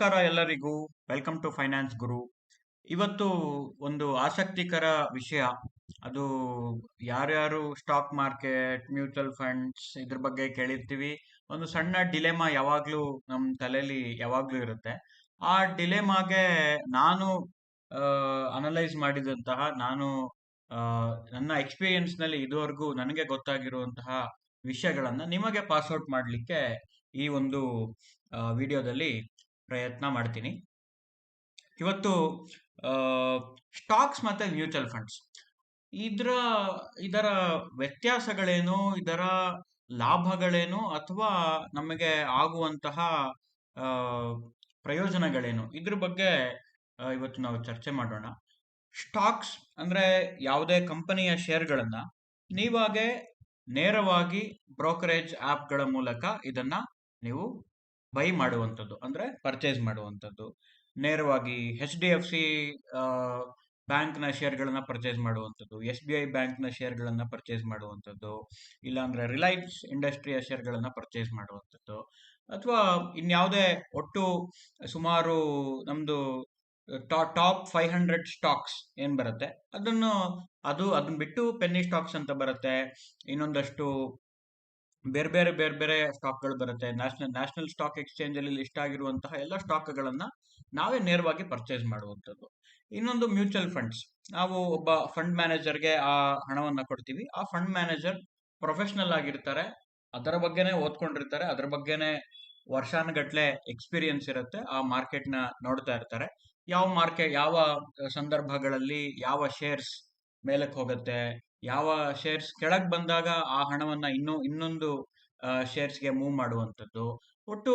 ನಮಸ್ಕಾರ ಎಲ್ಲರಿಗೂ. Welcome to finance ಗುರು ಇವತ್ತು ಒಂದು ಆಸಕ್ತಿಕರ ವಿಷಯ. ಅದು ಯಾರ್ಯಾರು ಸ್ಟಾಕ್ ಮಾರ್ಕೆಟ್ ಮ್ಯೂಚುವಲ್ ಫಂಡ್ಸ್ ಇದ್ರ ಬಗ್ಗೆ ಕೇಳಿರ್ತೀವಿ. ಒಂದು ಸಣ್ಣ ಡಿಲೆಮಾ ಯಾವಾಗ್ಲೂ ನಮ್ಮ ತಲೆಯಲ್ಲಿ ಯಾವಾಗ್ಲೂ ಇರುತ್ತೆ. ಆ ಡಿಲೆಮಾಗೆ ನಾನು ಅನಲೈಸ್ ಮಾಡಿದಂತಹ, ನಾನು ನನ್ನ ಎಕ್ಸ್ಪೀರಿಯನ್ಸ್ನಲ್ಲಿ ಇದುವರೆಗೂ ನನಗೆ ಗೊತ್ತಾಗಿರುವಂತಹ ವಿಷಯಗಳನ್ನ ನಿಮಗೆ ಪಾಸ್ಔಟ್ ಮಾಡಲಿಕ್ಕೆ ಈ ಒಂದು ವಿಡಿಯೋದಲ್ಲಿ ಪ್ರಯತ್ನ ಮಾಡ್ತೀನಿ. ಇವತ್ತು ಸ್ಟಾಕ್ಸ್ ಮತ್ತು ಮ್ಯೂಚುವಲ್ ಫಂಡ್ಸ್. ಇದರ ಇದರ ವ್ಯತ್ಯಾಸಗಳೇನು? ಇದರ ಲಾಭಗಳೇನು? ಅಥವಾ ನಮಗೆ ಆಗುವಂತಹ ಪ್ರಯೋಜನಗಳೇನು? ಇದ್ರ ಬಗ್ಗೆ ಇವತ್ತು ನಾವು ಚರ್ಚೆ ಮಾಡೋಣ. ಸ್ಟಾಕ್ಸ್ ಅಂದ್ರೆ ಯಾವುದೇ ಕಂಪನಿಯ ಶೇರ್ಗಳನ್ನ ನೀವಾಗೆ ನೇರವಾಗಿ ಬ್ರೋಕರೇಜ್ ಆ್ಯಪ್ಗಳ ಮೂಲಕ ಇದನ್ನ ನೀವು ಬೈ ಮಾಡುವಂಥದ್ದು, ಅಂದ್ರೆ ಪರ್ಚೇಸ್ ಮಾಡುವಂಥದ್ದು. ನೇರವಾಗಿ ಎಚ್ ಡಿ ಎಫ್ ಸಿ ಬ್ಯಾಂಕ್ನ ಶೇರ್ಗಳನ್ನ ಪರ್ಚೇಸ್ ಮಾಡುವಂಥದ್ದು ಎಸ್ ಬಿ ಐ ಬ್ಯಾಂಕ್ನ ಶೇರ್ಗಳನ್ನ ಪರ್ಚೇಸ್ ಮಾಡುವಂಥದ್ದು, ಇಲ್ಲಾಂದ್ರೆ ರಿಲಯನ್ಸ್ ಇಂಡಸ್ಟ್ರಿಯ ಶೇರ್ಗಳನ್ನ ಪರ್ಚೇಸ್ ಮಾಡುವಂಥದ್ದು, ಅಥವಾ ಇನ್ಯಾವುದೇ ಒಟ್ಟು ಸುಮಾರು ನಮ್ದು ಟಾಪ್ ಫೈವ್ ಹಂಡ್ರೆಡ್ ಸ್ಟಾಕ್ಸ್ ಏನು ಬರುತ್ತೆ, ಅದನ್ನು, ಅದು ಅದನ್ನ ಬಿಟ್ಟು ಪೆನ್ನಿ ಸ್ಟಾಕ್ಸ್ ಅಂತ ಬರುತ್ತೆ. ಇನ್ನೊಂದಷ್ಟು ಬೇರೆ ಬೇರೆ ಬೇರೆ ಬೇರೆ ಸ್ಟಾಕ್ಗಳು ಬರುತ್ತೆ. ನ್ಯಾಷನಲ್ ನ್ಯಾಷನಲ್ ಸ್ಟಾಕ್ ಎಕ್ಸ್ಚೇಂಜ್ ಅಲ್ಲಿ ಲಿಸ್ಟ್ ಆಗಿರುವಂತಹ ಎಲ್ಲ ಸ್ಟಾಕ್ಗಳನ್ನ ನಾವೇ ನೇರವಾಗಿ ಪರ್ಚೇಸ್ ಮಾಡುವಂಥದ್ದು. ಇನ್ನೊಂದು ಮ್ಯೂಚುವಲ್ ಫಂಡ್ಸ್ ನಾವು ಒಬ್ಬ ಫಂಡ್ ಮ್ಯಾನೇಜರ್ಗೆ ಆ ಹಣವನ್ನ ಕೊಡ್ತೀವಿ. ಆ ಫಂಡ್ ಮ್ಯಾನೇಜರ್ ಪ್ರೊಫೆಷನಲ್ ಆಗಿರ್ತಾರೆ. ಅದರ ಬಗ್ಗೆನೇ ಓದ್ಕೊಂಡಿರ್ತಾರೆ. ಅದರ ಬಗ್ಗೆನೇ ವರ್ಷಾನುಗಟ್ಲೆ ಎಕ್ಸ್ಪೀರಿಯನ್ಸ್ ಇರುತ್ತೆ. ಆ ಮಾರ್ಕೆಟ್ನ ನೋಡ್ತಾ ಇರ್ತಾರೆ. ಯಾವ ಮಾರ್ಕೆಟ್ ಯಾವ ಸಂದರ್ಭಗಳಲ್ಲಿ ಯಾವ ಶೇರ್ಸ್ ಮೇಲಕ್ಕೆ ಹೋಗುತ್ತೆ ಯಾವ ಶೇರ್ಸ್ ಕೆಳಗ್ ಬಂದಾಗ ಆ ಹಣವನ್ನ ಇನ್ನೂ, ಇನ್ನೊಂದು ಶೇರ್ಸ್ಗೆ ಮೂವ್ ಮಾಡುವಂಥದ್ದು. ಒಟ್ಟು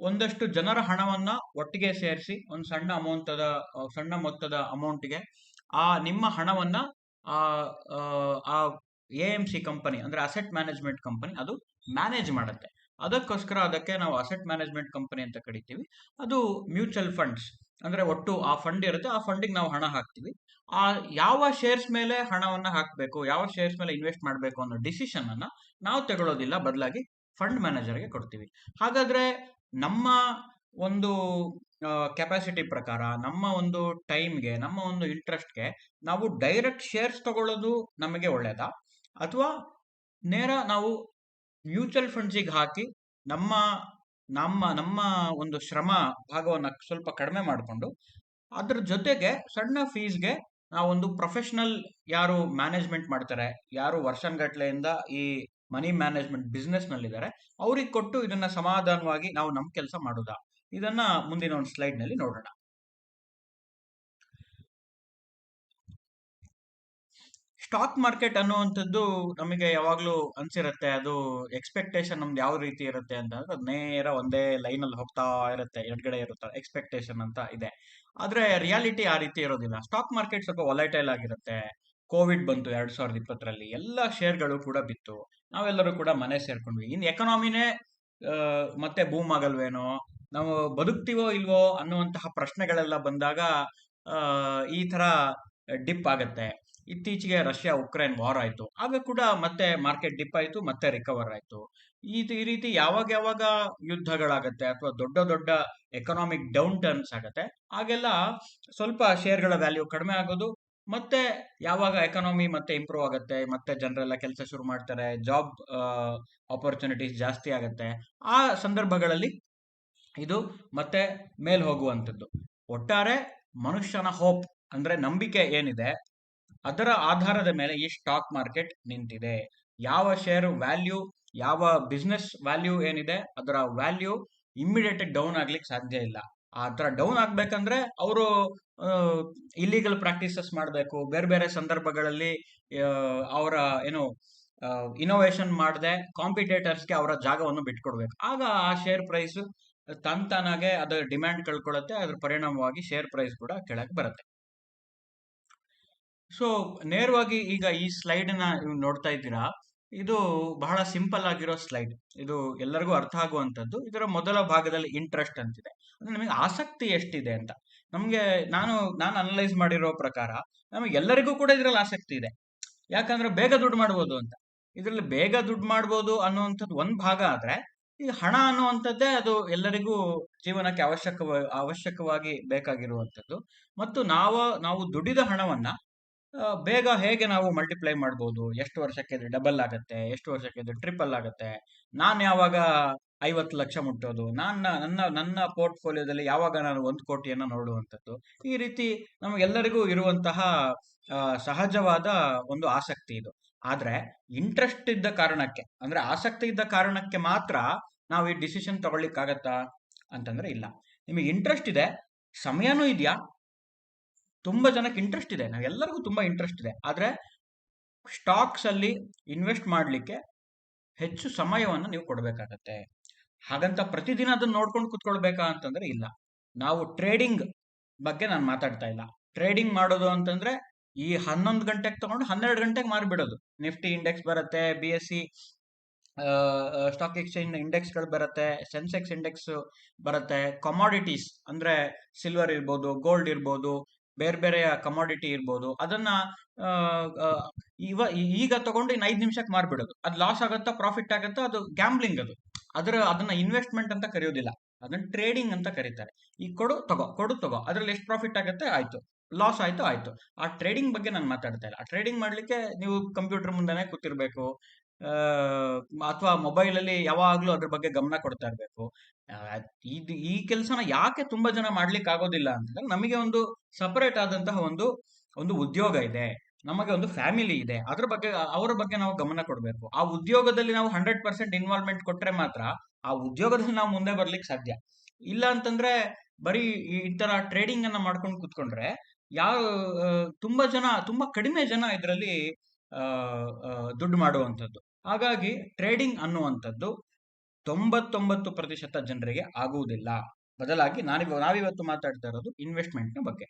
ಒಂದಷ್ಟು ಜನರ ಹಣವನ್ನ ಒಟ್ಟಿಗೆ ಸೇರಿಸಿ ಒಂದು ಸಣ್ಣ ಅಮೌಂಟದ, ಸಣ್ಣ ಮೊತ್ತದ ಅಮೌಂಟ್ಗೆ ಆ ನಿಮ್ಮ ಹಣವನ್ನ ಆ ಎ ಎಂ ಸಿ ಕಂಪನಿ ಅಂದ್ರೆ ಅಸೆಟ್ ಮ್ಯಾನೇಜ್ಮೆಂಟ್ ಕಂಪನಿ ಅದು ಮ್ಯಾನೇಜ್ ಮಾಡುತ್ತೆ. ಅದಕ್ಕೋಸ್ಕರ ಅದಕ್ಕೆ ನಾವು ಅಸೆಟ್ ಮ್ಯಾನೇಜ್ಮೆಂಟ್ ಕಂಪನಿ ಅಂತ ಕರಿತೀವಿ. ಅದು ಮ್ಯೂಚುವಲ್ ಫಂಡ್ಸ್ ಅಂದ್ರೆ ಒಟ್ಟು ಆ ಫಂಡ್ ಇರುತ್ತೆ, ಆ ಫಂಡಿಗೆ ನಾವು ಹಣ ಹಾಕ್ತಿವಿ. ಆ ಯಾವ ಶೇರ್ಸ್ ಮೇಲೆ ಹಣವನ್ನ ಹಾಕಬೇಕು, ಯಾವ ಶೇರ್ಸ್ ಮೇಲೆ ಇನ್ವೆಸ್ಟ್ ಮಾಡಬೇಕು ಅನ್ನೋ ಡಿಸಿಷನ್ ಅನ್ನ ನಾವು ತಗೊಳ್ಳೋದಿಲ್ಲ ಬದಲಾಗಿ ಫಂಡ್ ಮ್ಯಾನೇಜರ್ಗೆ ಕೊಡ್ತೀವಿ. ಹಾಗಾದ್ರೆ ನಮ್ಮ ಒಂದು ಕೆಪಾಸಿಟಿ ಪ್ರಕಾರ, ನಮ್ಮ ಒಂದು ಟೈಮ್ಗೆ ನಮ್ಮ ಒಂದು ಇಂಟ್ರೆಸ್ಟ್ಗೆ ನಾವು ಡೈರೆಕ್ಟ್ ಶೇರ್ಸ್ ತಗೊಳ್ಳೋದು ನಮಗೆ ಒಳ್ಳೇದಾ? ಅಥವಾ ನೇರ ನಾವು ಮ್ಯೂಚುವಲ್ ಫಂಡ್ಸಿಗೆ ಹಾಕಿ ನಮ್ಮ ನಮ್ಮ ನಮ್ಮ ಒಂದು ಶ್ರಮ ಭಾಗವನ್ನ ಸ್ವಲ್ಪ ಕಡಿಮೆ ಮಾಡಿಕೊಂಡು, ಅದ್ರ ಜೊತೆಗೆ ಸಣ್ಣ ಫೀಸ್ಗೆ ನಾವೊಂದು ಪ್ರೊಫೆಷನಲ್ ಯಾರು ಮ್ಯಾನೇಜ್ಮೆಂಟ್ ಮಾಡ್ತಾರೆ, ಯಾರು ವರ್ಷನ್ಗಟ್ಲೆಯಿಂದ ಈ ಮನಿ ಮ್ಯಾನೇಜ್ಮೆಂಟ್ ಬಿಸ್ನೆಸ್ ನಲ್ಲಿದ್ದಾರೆ, ಅವ್ರಿಗೆ ಕೊಟ್ಟು ಇದನ್ನ ಸಮಾಧಾನವಾಗಿ ನಾವು ನಮ್ಮ ಕೆಲಸ ಮಾಡೋದಾ? ಇದನ್ನ ಮುಂದಿನ ಒಂದು ಸ್ಲೈಡ್ನಲ್ಲಿ ನೋಡೋಣ. ಸ್ಟಾಕ್ ಮಾರ್ಕೆಟ್ ಅನ್ನುವಂಥದ್ದು ನಮಗೆ ಯಾವಾಗ್ಲೂ ಅನ್ಸಿರುತ್ತೆ. ಅದು ಎಕ್ಸ್ಪೆಕ್ಟೇಷನ್ ನಮ್ದು ಯಾವ ರೀತಿ ಇರುತ್ತೆ ಅಂತ ಅದು ನೇರ ಒಂದೇ ಲೈನ್ ಅಲ್ಲಿ ಹೋಗ್ತಾ ಇರುತ್ತೆ. ಎಡ್ಗಡೆ ಇರುತ್ತೆ ಎಕ್ಸ್ಪೆಕ್ಟೇಷನ್ ಅಂತ ಇದೆ. ಆದ್ರೆ ರಿಯಾಲಿಟಿ ಆ ರೀತಿ ಇರೋದಿಲ್ಲ. ಸ್ಟಾಕ್ ಮಾರ್ಕೆಟ್ ಸ್ವಲ್ಪ ಒಲೈಟೈಲ್ ಆಗಿರುತ್ತೆ. ಕೋವಿಡ್ ಬಂತು ಎರಡು ಸಾವಿರದ ಇಪ್ಪತ್ತರಲ್ಲಿ. ಎಲ್ಲ ಶೇರ್ಗಳು ಕೂಡ ಬಿತ್ತು. ನಾವೆಲ್ಲರೂ ಕೂಡ ಮನೆ ಸೇರ್ಕೊಂಡ್ವಿ. ಇನ್ ಎಕನಾಮಿನೇ ಮತ್ತೆ ಬೂಮ್ ಆಗಲ್ವೇನೋ, ನಾವು ಬದುಕ್ತಿವೋ ಇಲ್ವೋ ಅನ್ನುವಂತಹ ಪ್ರಶ್ನೆಗಳೆಲ್ಲ ಬಂದಾಗ ಈ ತರ ಡಿಪ್ ಆಗತ್ತೆ. ಇತ್ತೀಚೆಗೆ ರಷ್ಯಾ ಉಕ್ರೇನ್ ವಾರ್ ಆಯ್ತು. ಆಗ ಕೂಡ ಮತ್ತೆ ಮಾರ್ಕೆಟ್ ಡಿಪ್ ಆಯ್ತು, ಮತ್ತೆ ರಿಕವರ್ ಆಯ್ತು. ಈ ರೀತಿ ಯಾವಾಗ ಯಾವಾಗ ಯುದ್ಧಗಳಾಗತ್ತೆ ಅಥವಾ ದೊಡ್ಡ ದೊಡ್ಡ ಎಕನಾಮಿಕ್ ಡೌನ್ ಟರ್ನ್ಸ್ ಆಗತ್ತೆ, ಆಗೆಲ್ಲ ಸ್ವಲ್ಪ ಶೇರ್ಗಳ ವ್ಯಾಲ್ಯೂ ಕಡಿಮೆ ಆಗೋದು, ಮತ್ತೆ ಯಾವಾಗ ಎಕನಾಮಿ ಮತ್ತೆ ಇಂಪ್ರೂವ್ ಆಗುತ್ತೆ, ಮತ್ತೆ ಜನರೆಲ್ಲ ಕೆಲಸ ಶುರು ಮಾಡ್ತಾರೆ ಜಾಬ್ ಆಪರ್ಚುನಿಟೀಸ್ ಜಾಸ್ತಿ ಆಗುತ್ತೆ, ಆ ಸಂದರ್ಭಗಳಲ್ಲಿ ಇದು ಮತ್ತೆ ಮೇಲ್ ಹೋಗುವಂಥದ್ದು. ಒಟ್ಟಾರೆ ಮನುಷ್ಯನ ಹೋಪ್ ಅಂದ್ರೆ ನಂಬಿಕೆ ಏನಿದೆ ಅದರ ಆಧಾರದ ಮೇಲೆ ಈ ಸ್ಟಾಕ್ ಮಾರ್ಕೆಟ್ ನಿಂತಿದೆ. ಯಾವ ಶೇರ್ ವ್ಯಾಲ್ಯೂ ಯಾವ ಬಿಸ್ನೆಸ್ ವ್ಯಾಲ್ಯೂ ಏನಿದೆ, ಅದರ ವ್ಯಾಲ್ಯೂ ಇಮ್ಮಿಡಿಯೇಟ್ ಡೌನ್ ಆಗ್ಲಿಕ್ಕೆ ಸಾಧ್ಯ ಇಲ್ಲ. ಆ ತರ ಡೌನ್ ಆಗ್ಬೇಕಂದ್ರೆ ಅವರು ಇಲ್ಲಿಗಲ್ ಪ್ರಾಕ್ಟೀಸಸ್ ಮಾಡಬೇಕು. ಬೇರೆ ಬೇರೆ ಸಂದರ್ಭಗಳಲ್ಲಿ ಅವರ, ಏನು ಇನೋವೇಷನ್ ಮಾಡದೆ ಕಾಂಪಿಟೇಟರ್ಸ್ಗೆ ಅವರ ಜಾಗವನ್ನು ಬಿಟ್ಕೊಡ್ಬೇಕು. ಆಗ ಆ ಶೇರ್ ಪ್ರೈಸ್ ತನ್ ಅದರ ಡಿಮ್ಯಾಂಡ್ ಕಳ್ಕೊಳ್ಳುತ್ತೆ ಅದ್ರ ಪರಿಣಾಮವಾಗಿ ಶೇರ್ ಪ್ರೈಸ್ ಕೂಡ ಕೆಳಗೆ ಬರುತ್ತೆ. ಸೊ ನೇರವಾಗಿ ಈಗ ಈ ಸ್ಲೈಡ್ನ ನೀವು ನೋಡ್ತಾ ಇದ್ದೀರಾ, ಇದು ಬಹಳ ಸಿಂಪಲ್ ಆಗಿರೋ ಸ್ಲೈಡ್ ಇದು ಎಲ್ಲರಿಗೂ ಅರ್ಥ ಆಗುವಂಥದ್ದು. ಇದರ ಮೊದಲ ಭಾಗದಲ್ಲಿ ಇಂಟ್ರೆಸ್ಟ್ ಅಂತಿದೆ. ಅಂದ್ರೆ ನಮಗೆ ಆಸಕ್ತಿ ಎಷ್ಟಿದೆ ಅಂತ. ನಮ್ಗೆ, ನಾನು ನಾನು ಅನಲೈಸ್ ಮಾಡಿರೋ ಪ್ರಕಾರ ನಮಗೆ ಎಲ್ಲರಿಗೂ ಕೂಡ ಇದ್ರಲ್ಲಿ ಆಸಕ್ತಿ ಇದೆ. ಯಾಕಂದ್ರೆ ಬೇಗ ದುಡ್ಡು ಮಾಡ್ಬೋದು ಅಂತ. ಇದ್ರಲ್ಲಿ ಬೇಗ ದುಡ್ಡು ಮಾಡ್ಬೋದು ಅನ್ನುವಂಥದ್ದು ಒಂದ್ ಭಾಗ ಆದ್ರೆ, ಈ ಹಣ ಅನ್ನುವಂಥದ್ದೇ ಅದು ಎಲ್ಲರಿಗೂ ಜೀವನಕ್ಕೆ ಅವಶ್ಯಕ ಅವಶ್ಯಕವಾಗಿ ಬೇಕಾಗಿರುವಂಥದ್ದು. ಮತ್ತು ನಾವು ನಾವು ದುಡಿದ ಹಣವನ್ನ ಬೇಗ ಹೇಗೆ ನಾವು ಮಲ್ಟಿಪ್ಲೈ ಮಾಡ್ಬೋದು? ಎಷ್ಟು ವರ್ಷಕ್ಕೆ ಇದು ಡಬಲ್ ಆಗುತ್ತೆ? ಎಷ್ಟು ವರ್ಷಕ್ಕೆ ಇದು ಟ್ರಿಪಲ್ ಆಗುತ್ತೆ? ನಾನು ಯಾವಾಗ ಐವತ್ತು ಲಕ್ಷ ಮುಟ್ಟೋದು? ನನ್ನ ನನ್ನ ನನ್ನ ಪೋರ್ಟ್ಫೋಲಿಯೋದಲ್ಲಿ ಯಾವಾಗ ನಾನು ಒಂದು ಕೋಟಿಯನ್ನು ನೋಡುವಂಥದ್ದು? ಈ ರೀತಿ ನಮಗೆಲ್ಲರಿಗೂ ಇರುವಂತಹ ಸಹಜವಾದ ಒಂದು ಆಸಕ್ತಿ ಇದು. ಆದರೆ ಇಂಟ್ರೆಸ್ಟ್ ಇದ್ದ ಕಾರಣಕ್ಕೆ, ಅಂದ್ರೆ ಆಸಕ್ತಿ ಇದ್ದ ಕಾರಣಕ್ಕೆ ಮಾತ್ರ ನಾವು ಈ ಡಿಸಿಷನ್ ತಗೊಳ್ಳಿಕ್ಕಾಗತ್ತಾ ಅಂತಂದ್ರೆ ಇಲ್ಲ. ನಿಮಗೆ ಇಂಟ್ರೆಸ್ಟ್ ಇದೆ, ಸಮಯನೂ ಇದೆಯಾ? ತುಂಬಾ ಜನಕ್ಕೆ ಇಂಟ್ರೆಸ್ಟ್ ಇದೆ. ನಾವೆಲ್ಲರಿಗೂ ತುಂಬಾ ಇಂಟ್ರೆಸ್ಟ್ ಇದೆ. ಆದರೆ ಸ್ಟಾಕ್ಸ್ ಅಲ್ಲಿ ಇನ್ವೆಸ್ಟ್ ಮಾಡಲಿಕ್ಕೆ ಹೆಚ್ಚು ಸಮಯವನ್ನು ನೀವು ಕೊಡಬೇಕಾಗತ್ತೆ. ಹಾಗಂತ ಪ್ರತಿದಿನ ಅದನ್ನ ನೋಡ್ಕೊಂಡು ಕುತ್ಕೊಳ್ಬೇಕಾ ಅಂತಂದ್ರೆ ಇಲ್ಲ. ನಾವು ಟ್ರೇಡಿಂಗ್ ಬಗ್ಗೆ ನಾನು ಮಾತಾಡ್ತಾ ಇಲ್ಲ. ಟ್ರೇಡಿಂಗ್ ಮಾಡೋದು ಅಂತಂದ್ರೆ ಈ ಹನ್ನೊಂದು ಗಂಟೆಗೆ ತಗೊಂಡು ಹನ್ನೆರಡು ಗಂಟೆಗೆ ಮಾರಿಬಿಡೋದು. ನಿಫ್ಟಿ ಇಂಡೆಕ್ಸ್ ಬರುತ್ತೆ B S C stock exchange ಇಂಡೆಕ್ಸ್ಗಳು ಬರುತ್ತೆ ಸೆನ್ಸೆಕ್ಸ್ ಇಂಡೆಕ್ಸ್ ಬರುತ್ತೆ ಕಮಾಡಿಟೀಸ್ ಅಂದ್ರೆ ಸಿಲ್ವರ್ ಇರ್ಬೋದು ಗೋಲ್ಡ್ ಇರ್ಬೋದು ಬೇರೆ ಬೇರೆ ಕಮಾಡಿಟಿ ಇರ್ಬೋದು. ಅದನ್ನ ಇವ, ಈಗ ತಗೊಂಡು ಇನ್ನು ಐದು ನಿಮಿಷಕ್ಕೆ ಮಾರ್ಬಿಡೋದು. ಅದು ಲಾಸ್ ಆಗತ್ತಾ ಪ್ರಾಫಿಟ್ ಆಗತ್ತಾ ಅದು ಗ್ಯಾಂಬ್ಲಿಂಗ್ ಅದು. ಅದರ, ಅದನ್ನ ಇನ್ವೆಸ್ಟ್ಮೆಂಟ್ ಅಂತ ಕರೆಯೋದಿಲ್ಲ. ಅದನ್ನ ಟ್ರೇಡಿಂಗ್ ಅಂತ ಕರೀತಾರೆ. ಈ ಕೊಡು, ತಗೋ ಕೊಡು, ತಗೋ. ಅದ್ರಲ್ಲಿ ಎಷ್ಟು ಪ್ರಾಫಿಟ್ ಆಗುತ್ತೆ, ಆಯ್ತು. ಲಾಸ್ ಆಯ್ತು ಆಯ್ತು. ಆ ಟ್ರೇಡಿಂಗ್ ಬಗ್ಗೆ ನಾನು ಮಾತಾಡ್ತಾ ಇಲ್ಲ. ಆ ಟ್ರೇಡಿಂಗ್ ಮಾಡ್ಲಿಕ್ಕೆ ನೀವು ಕಂಪ್ಯೂಟರ್ ಮುಂದೆನೆ ಕೂತಿರ್ಬೇಕು. ಅಥವಾ ಮೊಬೈಲ್ ಅಲ್ಲಿ ಯಾವಾಗ್ಲೂ ಅದ್ರ ಬಗ್ಗೆ ಗಮನ ಕೊಡ್ತಾ ಇರ್ಬೇಕು. ಇದು ಈ ಕೆಲಸನ ಯಾಕೆ ತುಂಬಾ ಜನ ಮಾಡ್ಲಿಕ್ಕೆ ಆಗೋದಿಲ್ಲ ಅಂತಂದ್ರೆ ನಮಗೆ ಒಂದು ಸಪರೇಟ್ ಆದಂತಹ ಒಂದು ಒಂದು ಉದ್ಯೋಗ ಇದೆ. ನಮಗೆ ಒಂದು ಫ್ಯಾಮಿಲಿ ಇದೆ. ಅದ್ರ ಬಗ್ಗೆ, ಅವರ ಬಗ್ಗೆ ನಾವು ಗಮನ ಕೊಡಬೇಕು. ಆ ಉದ್ಯೋಗದಲ್ಲಿ ನಾವು ಹಂಡ್ರೆಡ್ ಪರ್ಸೆಂಟ್ ಇನ್ವಾಲ್ವ್ಮೆಂಟ್ ಕೊಟ್ರೆ ಮಾತ್ರ ಆ ಉದ್ಯೋಗದಲ್ಲಿ ನಾವು ಮುಂದೆ ಬರ್ಲಿಕ್ಕೆ ಸಾಧ್ಯ. ಇಲ್ಲ ಅಂತಂದ್ರೆ ಬರೀ ಈ ತರ ಟ್ರೇಡಿಂಗ್ ಅನ್ನ ಮಾಡ್ಕೊಂಡು ಕೂತ್ಕೊಂಡ್ರೆ ಯಾವ ತುಂಬಾ ಜನ, ತುಂಬಾ ಕಡಿಮೆ ಜನ ಇದರಲ್ಲಿ ದುಡ್ಡು ಮಾಡುವಂಥದ್ದು. ಹಾಗಾಗಿ ಟ್ರೇಡಿಂಗ್ ಅನ್ನುವಂಥದ್ದು ತೊಂಬತ್ತೊಂಬತ್ತು ಪ್ರತಿಶತ ಜನರಿಗೆ ಆಗುವುದಿಲ್ಲ. ಬದಲಾಗಿ ನಾನಿವ, ನಾವಿವತ್ತು ಮಾತಾಡ್ತಾ ಇರೋದು ಇನ್ವೆಸ್ಟ್ಮೆಂಟ್ನ ಬಗ್ಗೆ.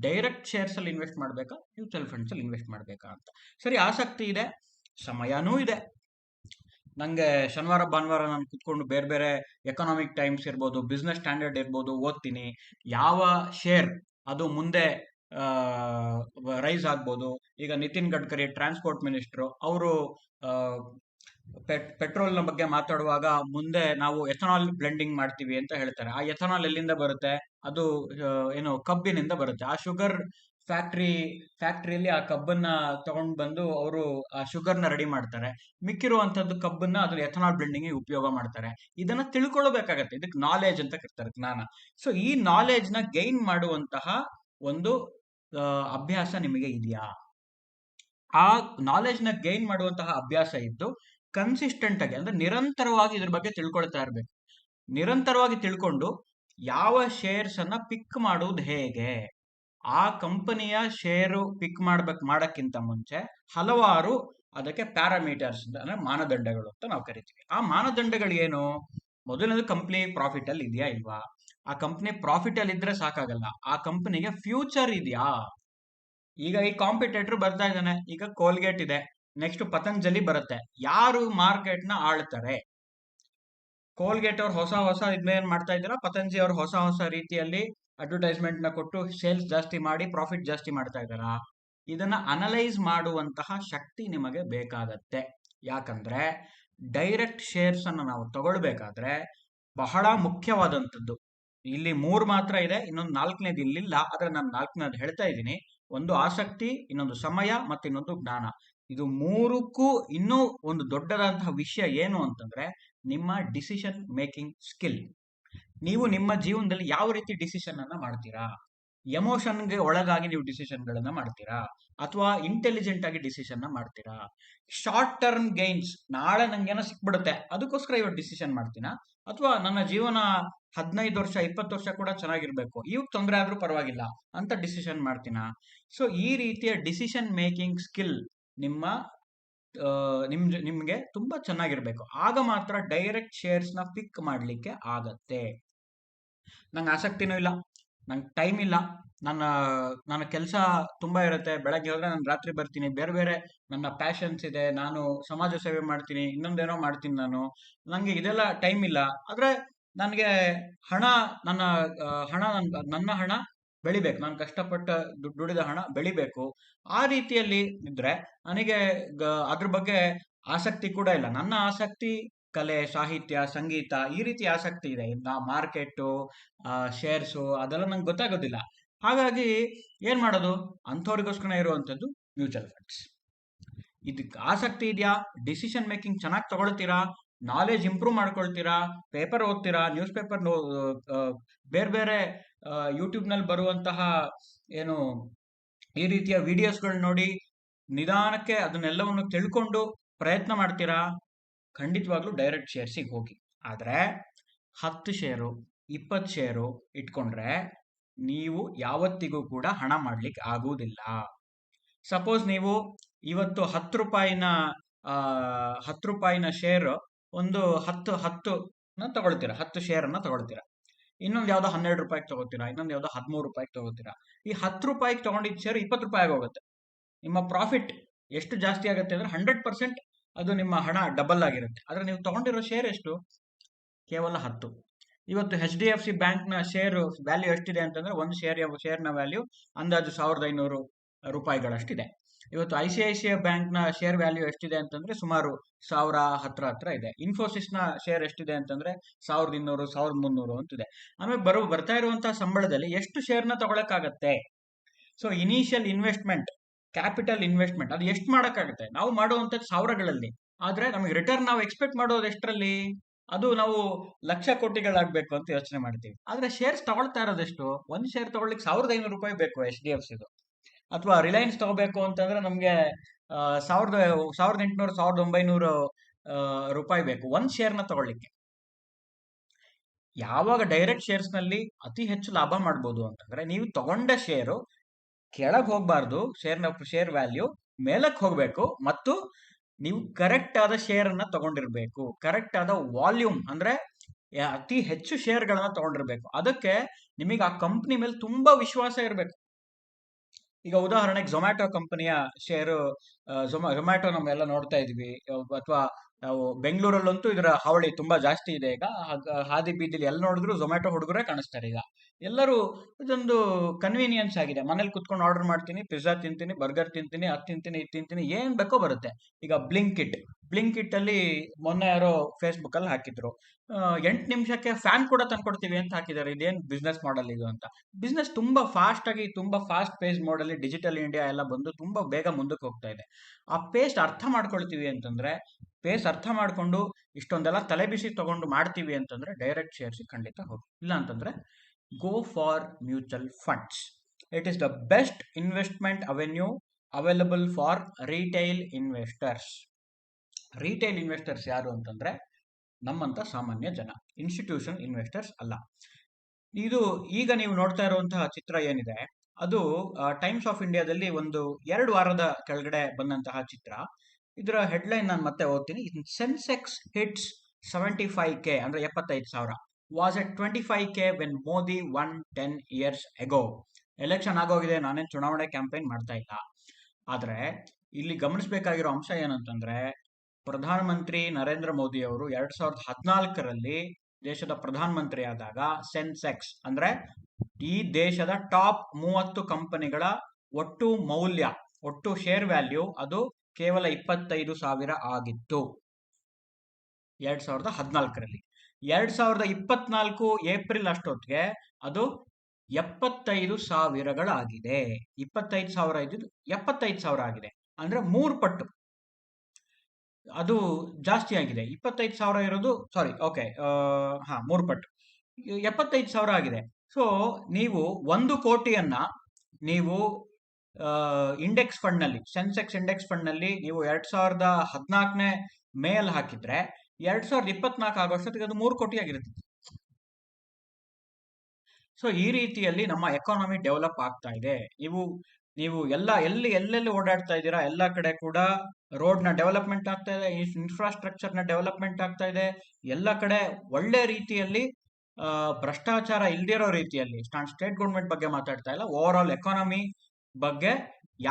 ಡೈರೆಕ್ಟ್ ಶೇರ್ಸಲ್ಲಿ ಇನ್ವೆಸ್ಟ್ ಮಾಡಬೇಕಾ? ಮ್ಯೂಚುವಲ್ ಫಂಡ್ಸ್ ಅಲ್ಲಿ ಇನ್ವೆಸ್ಟ್ ಮಾಡಬೇಕಾ ಅಂತ. ಸರಿ, ಆಸಕ್ತಿ ಇದೆ, ಸಮಯನೂ ಇದೆ. ನನಗೆ ಶನಿವಾರ, ಭಾನುವಾರ ನಾನು ಕುತ್ಕೊಂಡು ಬೇರೆ ಬೇರೆ ಎಕನಾಮಿಕ್ ಟೈಮ್ಸ್ ಇರ್ಬೋದು ಬಿಸ್ನೆಸ್ ಸ್ಟ್ಯಾಂಡರ್ಡ್ ಇರ್ಬೋದು ಓದ್ತೀನಿ. ಯಾವ ಶೇರ್ ಅದು ಮುಂದೆ ರೈಸ್ ಆಗ್ಬೋದು. ಈಗ ನಿತಿನ್ ಗಡ್ಕರಿ ಟ್ರಾನ್ಸ್ಪೋರ್ಟ್ ಮಿನಿಸ್ಟ್ರು ಅವರು ಪೆಟ್ರೋಲ್ನ ಬಗ್ಗೆ ಮಾತಾಡುವಾಗ ಮುಂದೆ ನಾವು ಎಥನಾಲ್ ಬ್ಲೆಂಡಿಂಗ್ ಮಾಡ್ತೀವಿ ಅಂತ ಹೇಳ್ತಾರೆ. ಆ ಎಥನಾಲ್ ಎಲ್ಲಿಂದ ಬರುತ್ತೆ? ಅದು ಏನು ಕಬ್ಬಿನಿಂದ ಬರುತ್ತೆ. ಆ ಶುಗರ್ ಫ್ಯಾಕ್ಟ್ರಿ ಫ್ಯಾಕ್ಟ್ರಿಯಲ್ಲಿ ಆ ಕಬ್ಬನ್ನ ತಗೊಂಡು ಬಂದು ಅವರು ಆ ಶುಗರ್ನ ರೆಡಿ ಮಾಡ್ತಾರೆ. ಮಿಕ್ಕಿರುವಂಥದ್ದು ಕಬ್ಬನ್ನ ಅದ್ರ ಎಥನಾಲ್ ಬ್ಲೆಂಡಿಂಗ್ ಉಪಯೋಗ ಮಾಡ್ತಾರೆ. ಇದನ್ನ ತಿಳ್ಕೊಳ್ಬೇಕಾಗತ್ತೆ. ಇದಕ್ಕೆ ನಾಲೆಜ್ ಅಂತ ಕರೀತಾರೆ ಜ್ಞಾನ. ಸೊ ಈ ನಾಲೆಜ್ನ ಗೈನ್ ಮಾಡುವಂತಹ ಒಂದು ಅಭ್ಯಾಸ ನಿಮಗೆ ಇದೆಯಾ? ಆ ನಾಲೆಜ್ನ ಗೈನ್ ಮಾಡುವಂತಹ ಅಭ್ಯಾಸ ಇದ್ದು ಕನ್ಸಿಸ್ಟೆಂಟ್ ಆಗಿ ಅಂದ್ರೆ ನಿರಂತರವಾಗಿ ಇದ್ರ ಬಗ್ಗೆ ತಿಳ್ಕೊಳ್ತಾ ಇರ್ಬೇಕು. ನಿರಂತರವಾಗಿ ತಿಳ್ಕೊಂಡು ಯಾವ ಶೇರ್ಸ್ ಅನ್ನ ಪಿಕ್ ಮಾಡುವುದು ಹೇಗೆ? ಆ ಕಂಪನಿಯ ಶೇರು ಪಿಕ್ ಮಾಡ್ಬೇಕು, ಮಾಡಕ್ಕಿಂತ ಮುಂಚೆ ಹಲವಾರು ಅದಕ್ಕೆ ಪ್ಯಾರಾಮೀಟರ್ಸ್ ಅಂದ್ರೆ ಮಾನದಂಡಗಳು ಅಂತ ನಾವು ಕರಿತೀವಿ. ಆ ಮಾನದಂಡಗಳು ಏನು ಮೊದಲನೇದು ಕಂಪ್ನಿ ಪ್ರಾಫಿಟ್ ಅಲ್ಲಿ ಇದೆಯಾ ಇಲ್ವಾ? ಆ ಕಂಪ್ನಿ ಪ್ರಾಫಿಟ್ ಅಲ್ಲಿ ಇದ್ರೆ ಸಾಕಾಗಲ್ಲ. ಆ ಕಂಪನಿಗೆ ಫ್ಯೂಚರ್ ಇದೆಯಾ? ಈಗ ಈ ಕಾಂಪಿಟೇಟರ್ ಬರ್ತಾ ಇದ್ದಾನೆ. ಈಗ ಕೋಲ್ಗೇಟ್ ಇದೆ. ನೆಕ್ಸ್ಟ್ ಪತಂಜಲಿ ಬರುತ್ತೆ. ಯಾರು ಮಾರ್ಕೆಟ್ನ ಆಳ್ತಾರೆ? ಕೋಲ್ಗೇಟ್ ಅವ್ರು ಹೊಸ ಹೊಸ ಇದ್ಮೇನ್ ಮಾಡ್ತಾ ಇದ್ದಾರಾ? ಪತಂಜಲಿ ಅವ್ರು ಹೊಸ ಹೊಸ ರೀತಿಯಲ್ಲಿ ಅಡ್ವರ್ಟೈಸ್ಮೆಂಟ್ನ ಕೊಟ್ಟು ಸೇಲ್ಸ್ ಜಾಸ್ತಿ ಮಾಡಿ ಪ್ರಾಫಿಟ್ ಜಾಸ್ತಿ ಮಾಡ್ತಾ ಇದ್ದಾರಾ? ಇದನ್ನ ಅನಲೈಸ್ ಮಾಡುವಂತಹ ಶಕ್ತಿ ನಿಮಗೆ ಬೇಕಾಗತ್ತೆ. ಯಾಕಂದ್ರೆ ಡೈರೆಕ್ಟ್ ಶೇರ್ಸ್ ಅನ್ನು ನಾವು ತಗೊಳ್ಬೇಕಾದ್ರೆ ಬಹಳ ಮುಖ್ಯವಾದಂಥದ್ದು. ಇಲ್ಲಿ ಮೂರು ಮಾತ್ರ ಇದೆ, ಇನ್ನೊಂದು ನಾಲ್ಕನೇದು ಇಲ್ಲಿಲ್ಲ, ಆದರೆ ನಾನು ನಾಲ್ಕನೇದು ಹೇಳ್ತಾ ಇದ್ದೀನಿ. ಒಂದು ಆಸಕ್ತಿ, ಇನ್ನೊಂದು ಸಮಯ ಮತ್ತೆ ಇನ್ನೊಂದು ಜ್ಞಾನ. ಇದು ಮೂರಕ್ಕೂ ಇನ್ನೂ ಒಂದು ದೊಡ್ಡದಾದಂತಹ ವಿಷಯ ಏನು ಅಂತಂದ್ರೆ ನಿಮ್ಮ ಡಿಸಿಷನ್ ಮೇಕಿಂಗ್ ಸ್ಕಿಲ್ ನೀವು ನಿಮ್ಮ ಜೀವನದಲ್ಲಿ ಯಾವ ರೀತಿ ಡಿಸಿಷನ್ ಅನ್ನ ಮಾಡ್ತೀರಾ? ಎಮೋಷನ್ಗೆ ಒಳಗಾಗಿ ನೀವು ಡಿಸಿಷನ್ಗಳನ್ನ ಮಾಡ್ತೀರಾ? ಅಥವಾ ಇಂಟೆಲಿಜೆಂಟ್ ಆಗಿ ಡಿಸಿಷನ್ ಮಾಡ್ತೀರಾ? ಶಾರ್ಟ್ ಟರ್ಮ್ ಗೈನ್ಸ್ ನಾಳೆ ನಂಗೇನೋ ಸಿಕ್ಬಿಡುತ್ತೆ, ಅದಕ್ಕೋಸ್ಕರ ಇವತ್ತು ಡಿಸಿಷನ್ ಮಾಡ್ತೀನಾ? ಅಥವಾ ನನ್ನ ಜೀವನ ಹದಿನೈದು ವರ್ಷ, ಇಪ್ಪತ್ತು ವರ್ಷ ಕೂಡ ಚೆನ್ನಾಗಿರ್ಬೇಕು, ಇವಾಗ ತೊಂದರೆ ಆದ್ರೂ ಪರವಾಗಿಲ್ಲ ಅಂತ ಡಿಸಿಷನ್ ಮಾಡ್ತೀನಾ? ಸೊ ಈ ರೀತಿಯ ಡಿಸಿಷನ್ ಮೇಕಿಂಗ್ ಸ್ಕಿಲ್ ನಿಮ್ಮ ನಿಮ್ ನಿಮ್ಗೆ ತುಂಬಾ ಚೆನ್ನಾಗಿರ್ಬೇಕು. ಆಗ ಮಾತ್ರ ಡೈರೆಕ್ಟ್ ಶೇರ್ಸ್ನ ಪಿಕ್ ಮಾಡ್ಲಿಕ್ಕೆ ಆಗತ್ತೆ. ನಂಗೆ ಆಸಕ್ತಿನೂ ಇಲ್ಲ. ನಂಗೆ ಟೈಮ್ ಇಲ್ಲ. ನನ್ನ ನನ್ನ ಕೆಲಸ ತುಂಬಾ ಇರುತ್ತೆ. ಬೆಳಗ್ಗೆ ಹೋದ್ರೆ ನಾನು ರಾತ್ರಿ ಬರ್ತೀನಿ. ಬೇರೆ ಬೇರೆ ನನ್ನ ಪ್ಯಾಷನ್ಸ್ ಇದೆ. ನಾನು ಸಮಾಜ ಸೇವೆ ಮಾಡ್ತೀನಿ. ಇನ್ನೊಂದೇನೋ ಮಾಡ್ತೀನಿ ನಾನು. ನಂಗೆ ಇದೆಲ್ಲ ಟೈಮ್ ಇಲ್ಲ. ಆದ್ರೆ ನನಗೆ ಹಣ, ನನ್ನ ಹಣ, ನನ್- ನನ್ನ ಹಣ ಬೆಳಿಬೇಕು. ನಾನು ಕಷ್ಟಪಟ್ಟ ದುಡ್- ದುಡಿದ ಹಣ ಬೆಳಿಬೇಕು. ಆ ರೀತಿಯಲ್ಲಿ ಇದ್ರೆ ನನಗೆ ಗ- ಅದ್ರ ಬಗ್ಗೆ ಆಸಕ್ತಿ ಕೂಡ ಇಲ್ಲ. ನನ್ನ ಆಸಕ್ತಿ ಕಲೆ, ಸಾಹಿತ್ಯ, ಸಂಗೀತ ಈ ರೀತಿ ಆಸಕ್ತಿ ಇದೆ. ಇನ್ನು ಮಾರ್ಕೆಟು ಶೇರ್ಸು ಅದೆಲ್ಲ ನಂಗೆ ಗೊತ್ತಾಗೋದಿಲ್ಲ. ಹಾಗಾಗಿ ಏನು ಮಾಡೋದು? ಅಂಥವ್ರಿಗೋಸ್ಕರ ಇರುವಂಥದ್ದು ಮ್ಯೂಚುವಲ್ ಫಂಡ್ಸ್ ಇದಕ್ಕೆ ಆಸಕ್ತಿ ಇದೆಯಾ? ಡಿಸಿಷನ್ ಮೇಕಿಂಗ್ ಚೆನ್ನಾಗಿ ತಗೊಳ್ತೀರಾ? ನಾಲೆಜ್ ಇಂಪ್ರೂವ್ ಮಾಡ್ಕೊಳ್ತೀರಾ? ಪೇಪರ್ ಓದ್ತೀರಾ? ನ್ಯೂಸ್ ಪೇಪರ್ ಬೇರೆ ಬೇರೆ ಯೂಟ್ಯೂಬ್ನಲ್ಲಿ ಬರುವಂತಹ ಏನು ಈ ರೀತಿಯ ವಿಡಿಯೋಸ್ಗಳು ನೋಡಿ ನಿಧಾನಕ್ಕೆ ಅದನ್ನೆಲ್ಲವನ್ನು ತಿಳ್ಕೊಂಡು ಪ್ರಯತ್ನ ಮಾಡ್ತೀರಾ? ಖಂಡಿತವಾಗ್ಲೂ ಡೈರೆಕ್ಟ್ ಶೇರ್ಸಿಗೆ ಹೋಗಿ. ಆದರೆ ಹತ್ತು ಶೇರು ಇಪ್ಪತ್ತು ಶೇರು ಇಟ್ಕೊಂಡ್ರೆ ನೀವು ಯಾವತ್ತಿಗೂ ಕೂಡ ಹಣ ಮಾಡ್ಲಿಕ್ಕೆ ಆಗುವುದಿಲ್ಲ. ಸಪೋಸ್ ನೀವು ಇವತ್ತು ಹತ್ತು ರೂಪಾಯಿನ ಹತ್ತು ರೂಪಾಯಿನ ಶೇರ್ ಒಂದು ಹತ್ತು ಹತ್ತು ತಗೊಳ್ತೀರಾ? ಹತ್ತು ಶೇರನ್ನು ತಗೊಳ್ತೀರಾ? ಇನ್ನೊಂದು ಯಾವ್ದೋ ಹನ್ನೆರಡು ರೂಪಾಯಿಗೆ ತಗೋತೀರಾ ಇನ್ನೊಂದು ಯಾವ್ದೋ ಹದಿಮೂರು ರೂಪಾಯಿಗೆ ತಗೋತೀರಾ ಈ ಹತ್ತು ರೂಪಾಯಿಗೆ ತಗೊಂಡಿದ್ದ ಶೇರ್ ಇಪ್ಪತ್ತು ರೂಪಾಯಿ ಆಗೋಗುತ್ತೆ. ನಿಮ್ಮ ಪ್ರಾಫಿಟ್ ಎಷ್ಟು ಜಾಸ್ತಿ ಆಗುತ್ತೆ ಅಂದ್ರೆ ಹಂಡ್ರೆಡ್ ಪರ್ಸೆಂಟ್ ಅದು ನಿಮ್ಮ ಹಣ ಡಬಲ್ ಆಗಿರುತ್ತೆ. ಆದರೆ ನೀವು ತಗೊಂಡಿರೋ ಶೇರ್ ಎಷ್ಟು? ಕೇವಲ ಹತ್ತು. ಇವತ್ತು ಎಚ್ ಡಿ ಎಫ್ ಸಿ ಬ್ಯಾಂಕ್ನ ಶೇರ್ ವ್ಯಾಲ್ಯೂ ಎಷ್ಟಿದೆ ಅಂತಂದ್ರೆ ಒಂದು ಶೇರ್ ಶೇರ್ನ ವ್ಯಾಲ್ಯೂ ಅಂದಾಜು ಸಾವಿರದ ಐನೂರು ರೂಪಾಯಿಗಳಷ್ಟಿದೆ. ಇವತ್ತು I C I C I ಬ್ಯಾಂಕ್ನ ಶೇರ್ ವ್ಯಾಲ್ಯೂ ಎಷ್ಟಿದೆ ಅಂತಂದ್ರೆ ಸುಮಾರು ಸಾವಿರ ಹತ್ರ ಹತ್ರ ಇದೆ. ಇನ್ಫೋಸಿಸ್ನ ಶೇರ್ ಎಷ್ಟಿದೆ ಅಂತಂದ್ರೆ ಸಾವಿರದ ಇನ್ನೂರು, ಸಾವಿರದ ಮುನ್ನೂರು ಅಂತಿದೆ. ಆಮೇಲೆ ಬರೋ ಬರ್ತಾ ಇರುವಂತಹ ಸಂಬಳದಲ್ಲಿ ಎಷ್ಟು ಶೇರ್ನ ತಗೊಳಕ್ಕಾಗತ್ತೆ? So initial investment capital investment ಅದು ಎಷ್ಟು ಮಾಡೋಕ್ಕಾಗುತ್ತೆ? ನಾವು ಮಾಡುವಂಥದ್ದು ಸಾವಿರಗಳಲ್ಲಿ. ಆದರೆ ನಮಗೆ ರಿಟರ್ನ್ ನಾವು ಎಕ್ಸ್ಪೆಕ್ಟ್ ಮಾಡೋದು ಎಷ್ಟರಲ್ಲಿ? ಅದು ನಾವು ಲಕ್ಷ ಕೋಟಿಗಳಾಗಬೇಕು ಅಂತ ಯೋಚನೆ ಮಾಡ್ತೀವಿ. ಆದರೆ ಶೇರ್ಸ್ ತಗೊಳ್ತಾ ಇರೋದೆಷ್ಟು? ಒಂದು ಶೇರ್ ತಗೊಳ್ಳಿಕ್ಕೆ ಸಾವಿರದ ಐನೂರು ರೂಪಾಯಿ ಬೇಕು ಎಚ್ ಡಿ ಎಫ್ ಸಿದು ಅಥವಾ ರಿಲಯನ್ಸ್ ತಗೋಬೇಕು ಅಂತಂದ್ರೆ ನಮಗೆ ಸಾವಿರದ ಸಾವಿರದ ಎಂಟುನೂರು, ಸಾವಿರದ ಒಂಬೈನೂರು ರೂಪಾಯಿ ಬೇಕು ಒಂದು ಶೇರ್ನ ತಗೊಳ್ಳಿಕ್ಕೆ. ಯಾವಾಗ ಡೈರೆಕ್ಟ್ ಶೇರ್ಸ್ನಲ್ಲಿ ಅತಿ ಹೆಚ್ಚು ಲಾಭ ಮಾಡ್ಬೋದು ಅಂತಂದ್ರೆ ನೀವು ತಗೊಂಡ ಶೇರು ಕೆಳಗ್ ಹೋಗ್ಬಾರ್ದು ಶೇರ್ನ ಶೇರ್ ವ್ಯಾಲ್ಯೂ ಮೇಲಕ್ಕೆ ಹೋಗಬೇಕು ಮತ್ತು ನೀವು ಕರೆಕ್ಟ್ ಆದ ಶೇರ್ ಅನ್ನ ತಗೊಂಡಿರ್ಬೇಕು. ಕರೆಕ್ಟ್ ಆದ ವಾಲ್ಯೂಮ್ ಅಂದ್ರೆ ಅತಿ ಹೆಚ್ಚು ಶೇರ್ಗಳನ್ನ ತಗೊಂಡಿರ್ಬೇಕು. ಅದಕ್ಕೆ ನಿಮಗೆ ಆ ಕಂಪ್ನಿ ಮೇಲೆ ತುಂಬಾ ವಿಶ್ವಾಸ ಇರಬೇಕು. ಈಗ ಉದಾಹರಣೆಗೆ ಝೊಮ್ಯಾಟೊ ಕಂಪನಿಯ ಶೇರು ಝೊಮ್ಯಾಟೊ ನಮ್ಮೆಲ್ಲ ನೋಡ್ತಾ ಇದ್ವಿ. ಅಥವಾ ನಾವು ಬೆಂಗಳೂರಲ್ಲಂತೂ ಇದರ ಹಾವಳಿ ತುಂಬಾ ಜಾಸ್ತಿ ಇದೆ ಈಗ. ಹಾದಿ ಬೀದಿಲಿ ಎಲ್ಲ ನೋಡಿದ್ರು ಝೊಮ್ಯಾಟೊ ಹುಡುಗರೇ ಕಾಣಿಸ್ತಾರೆ ಈಗ. ಎಲ್ಲರೂ ಇದೊಂದು ಕನ್ವೀನಿಯನ್ಸ್ ಆಗಿದೆ. ಮನೇಲಿ ಕುತ್ಕೊಂಡು ಆರ್ಡರ್ ಮಾಡ್ತೀನಿ ಪಿಜ್ಜಾ ತಿಂತೀನಿ ಬರ್ಗರ್ ತಿಂತೀನಿ, ಅದು ತಿಂತೀನಿ, ಇದು ತಿಂತೀನಿ, ಏನು ಬೇಕೋ ಬರುತ್ತೆ. ಈಗ ಬ್ಲಿಂಕ್ ಇಟ್ ಬ್ಲಿಂಕ್ ಇಟ್ ಅಲ್ಲಿ ಮೊನ್ನೆ ಯಾರೋ ಫೇಸ್ಬುಕ್ ಅಲ್ಲಿ ಹಾಕಿದ್ರು. ಎಂಟು ನಿಮಿಷಕ್ಕೆ ಫ್ಯಾನ್ ಕೂಡ ತಂದ್ಕೊಡ್ತೀವಿ ಅಂತ ಹಾಕಿದ್ದಾರೆ. ಇದೇನು ಬಿಸ್ನೆಸ್ ಮಾಡಲ್ ಇದು ಅಂತ. ಬಿಸ್ನೆಸ್ ತುಂಬಾ ಫಾಸ್ಟ್ ಆಗಿ, ತುಂಬಾ ಫಾಸ್ಟ್ ಪೇಸ್ ಮಾಡಲ್ಲಿ ಡಿಜಿಟಲ್ ಇಂಡಿಯಾ ಎಲ್ಲ ಬಂದು ತುಂಬಾ ಬೇಗ ಮುಂದಕ್ಕೆ ಹೋಗ್ತಾ ಇದೆ. ಆ ಪೇಸ್ಟ್ ಅರ್ಥ ಮಾಡ್ಕೊಳ್ತೀವಿ ಅಂತಂದ್ರೆ ಪೇಸ್ ಅರ್ಥ ಮಾಡ್ಕೊಂಡು ಇಷ್ಟೊಂದೆಲ್ಲ ತಲೆ ಬಿಸಿ ತಗೊಂಡು ಮಾಡ್ತೀವಿ ಅಂತಂದ್ರೆ ಡೈರೆಕ್ಟ್ ಶೇರ್ಸ್ ಖಂಡಿತ ಹೋಗಿ. ಇಲ್ಲ ಅಂತಂದ್ರೆ go for mutual funds it is the best investment avenue available for retail investors retail investors ಯಾರು ಅಂತಂದ್ರೆ ನಮ್ಮಂತ ಸಾಮಾನ್ಯ ಜನ ಇನ್ಸ್ಟಿಟ್ಯೂಷನ್ ಇನ್ವೆಸ್ಟರ್ಸ್ ಅಲ್ಲ. ಇದು ಈಗ ನೀವು ನೋಡ್ತಾ ಇರುವಂತಹ ಚಿತ್ರ ಏನಿದೆ, ಅದು ಟೈಮ್ಸ್ ಆಫ್ ಇಂಡಿಯಾದಲ್ಲಿ ಒಂದು ಎರಡು ವಾರದ ಕೆಳಗಡೆ ಬಂದಂತಹ ಚಿತ್ರ. ಇದರ ಹೆಡ್ಲೈನ್ ನಾನು ಮತ್ತೆ ಓದ್ತೀನಿ. Sensex hits seventy five K ಅಂದ್ರೆ ಎಪ್ಪತ್ತೈದು ಸಾವಿರ. Was at twenty five K when Modi won ten years ago election ಆಗೋಗಿದೆ, ನಾನೇನು ಚುನಾವಣೆ ಕ್ಯಾಂಪೇನ್ ಮಾಡ್ತಾ ಇಲ್ಲ. ಆದರೆ, ಇಲ್ಲಿ ಗಮನಿಸಬೇಕಾಗಿರೋ ಅಂಶ ಏನಂತಂದ್ರೆ, ಪ್ರಧಾನಮಂತ್ರಿ ನರೇಂದ್ರ ಮೋದಿ ಅವರು ಎರಡ್ ಸಾವಿರದ ಹದಿನಾಲ್ಕರಲ್ಲಿ ದೇಶದ ಪ್ರಧಾನಮಂತ್ರಿ ಆದಾಗ ಸೆನ್ಸೆಕ್ಸ್, ಅಂದ್ರೆ ಈ ದೇಶದ ಟಾಪ್ ಮೂವತ್ತು ಕಂಪನಿಗಳ ಒಟ್ಟು ಮೌಲ್ಯ, ಒಟ್ಟು ಶೇರ್ ವ್ಯಾಲ್ಯೂ ಅದು ಕೇವಲ ಇಪ್ಪತ್ತೈದು ಸಾವಿರ ಆಗಿತ್ತು. ಎರಡ್ ಸಾವಿರದ ಹದಿನಾಲ್ಕರಲ್ಲಿ. ಎರಡ್ ಸಾವಿರದ ಇಪ್ಪತ್ನಾಲ್ಕು ಏಪ್ರಿಲ್ ಅಷ್ಟೊತ್ತಿಗೆ ಅದು ಎಪ್ಪತ್ತೈದು ಸಾವಿರಗಳಾಗಿದೆ. ಇಪ್ಪತ್ತೈದು ಸಾವಿರ ಇದ್ದು ಎಪ್ಪತ್ತೈದು ಸಾವಿರ ಆಗಿದೆ. ಅಂದ್ರೆ ಮೂರು ಪಟ್ಟು. ಅದು ಜಾಸ್ತಿ ಆಗಿದೆ. ಇಪ್ಪತ್ತೈದು ಸಾವಿರ ಇರೋದು ಸಾರಿ ಓಕೆ ಹಾ, ಮೂರು ಪಟ್ಟು. ಎಪ್ಪತ್ತೈದು ಸಾವಿರ ಆಗಿದೆ. ಸೊ ನೀವು ಒಂದು ಕೋಟಿಯನ್ನ ನೀವು ಇಂಡೆಕ್ಸ್ ಫಂಡ್ನಲ್ಲಿ ಸೆನ್ಸೆಕ್ಸ್ ಇಂಡೆಕ್ಸ್ ಫಂಡ್ನಲ್ಲಿ ನೀವು ಎರಡ್ ಸಾವಿರದ ಹದಿನಾಲ್ಕನೇ ಮೇಲ್ ಹಾಕಿದ್ರೆ ಎರಡ್ ಸಾವಿರದ ಇಪ್ಪತ್ನಾಲ್ಕು ಆಗೋಷ್ಟೊತ್ತಿಗೆ ಅದು ಮೂರು ಕೋಟಿ ಆಗಿರುತ್ತೆ ಸೊ ಈ ರೀತಿಯಲ್ಲಿ ನಮ್ಮ ಎಕಾನಮಿ ಡೆವಲಪ್ ಆಗ್ತಾ ಇದೆ. ನೀವು ನೀವು ಎಲ್ಲ, ಎಲ್ಲಿ, ಎಲ್ಲೆಲ್ಲಿ ಓಡಾಡ್ತಾ ಇದ್ದೀರಾ, ಎಲ್ಲ ಕಡೆ ಕೂಡ ರೋಡ್ನ ಡೆವಲಪ್ಮೆಂಟ್ ಆಗ್ತಾ ಇದೆ ಇನ್ಫ್ರಾಸ್ಟ್ರಕ್ಚರ್ನ ಡೆವಲಪ್ಮೆಂಟ್ ಆಗ್ತಾ ಇದೆ. ಎಲ್ಲ ಕಡೆ ಒಳ್ಳೆ ರೀತಿಯಲ್ಲಿ ಭ್ರಷ್ಟಾಚಾರ ಇಲ್ದಿರೋ ರೀತಿಯಲ್ಲಿ, ನಾನು ಸ್ಟೇಟ್ ಗೌರ್ಮೆಂಟ್ ಬಗ್ಗೆ ಮಾತಾಡ್ತಾ ಇಲ್ಲ ಓವರ್ ಆಲ್ ಎಕಾನಮಿ ಬಗ್ಗೆ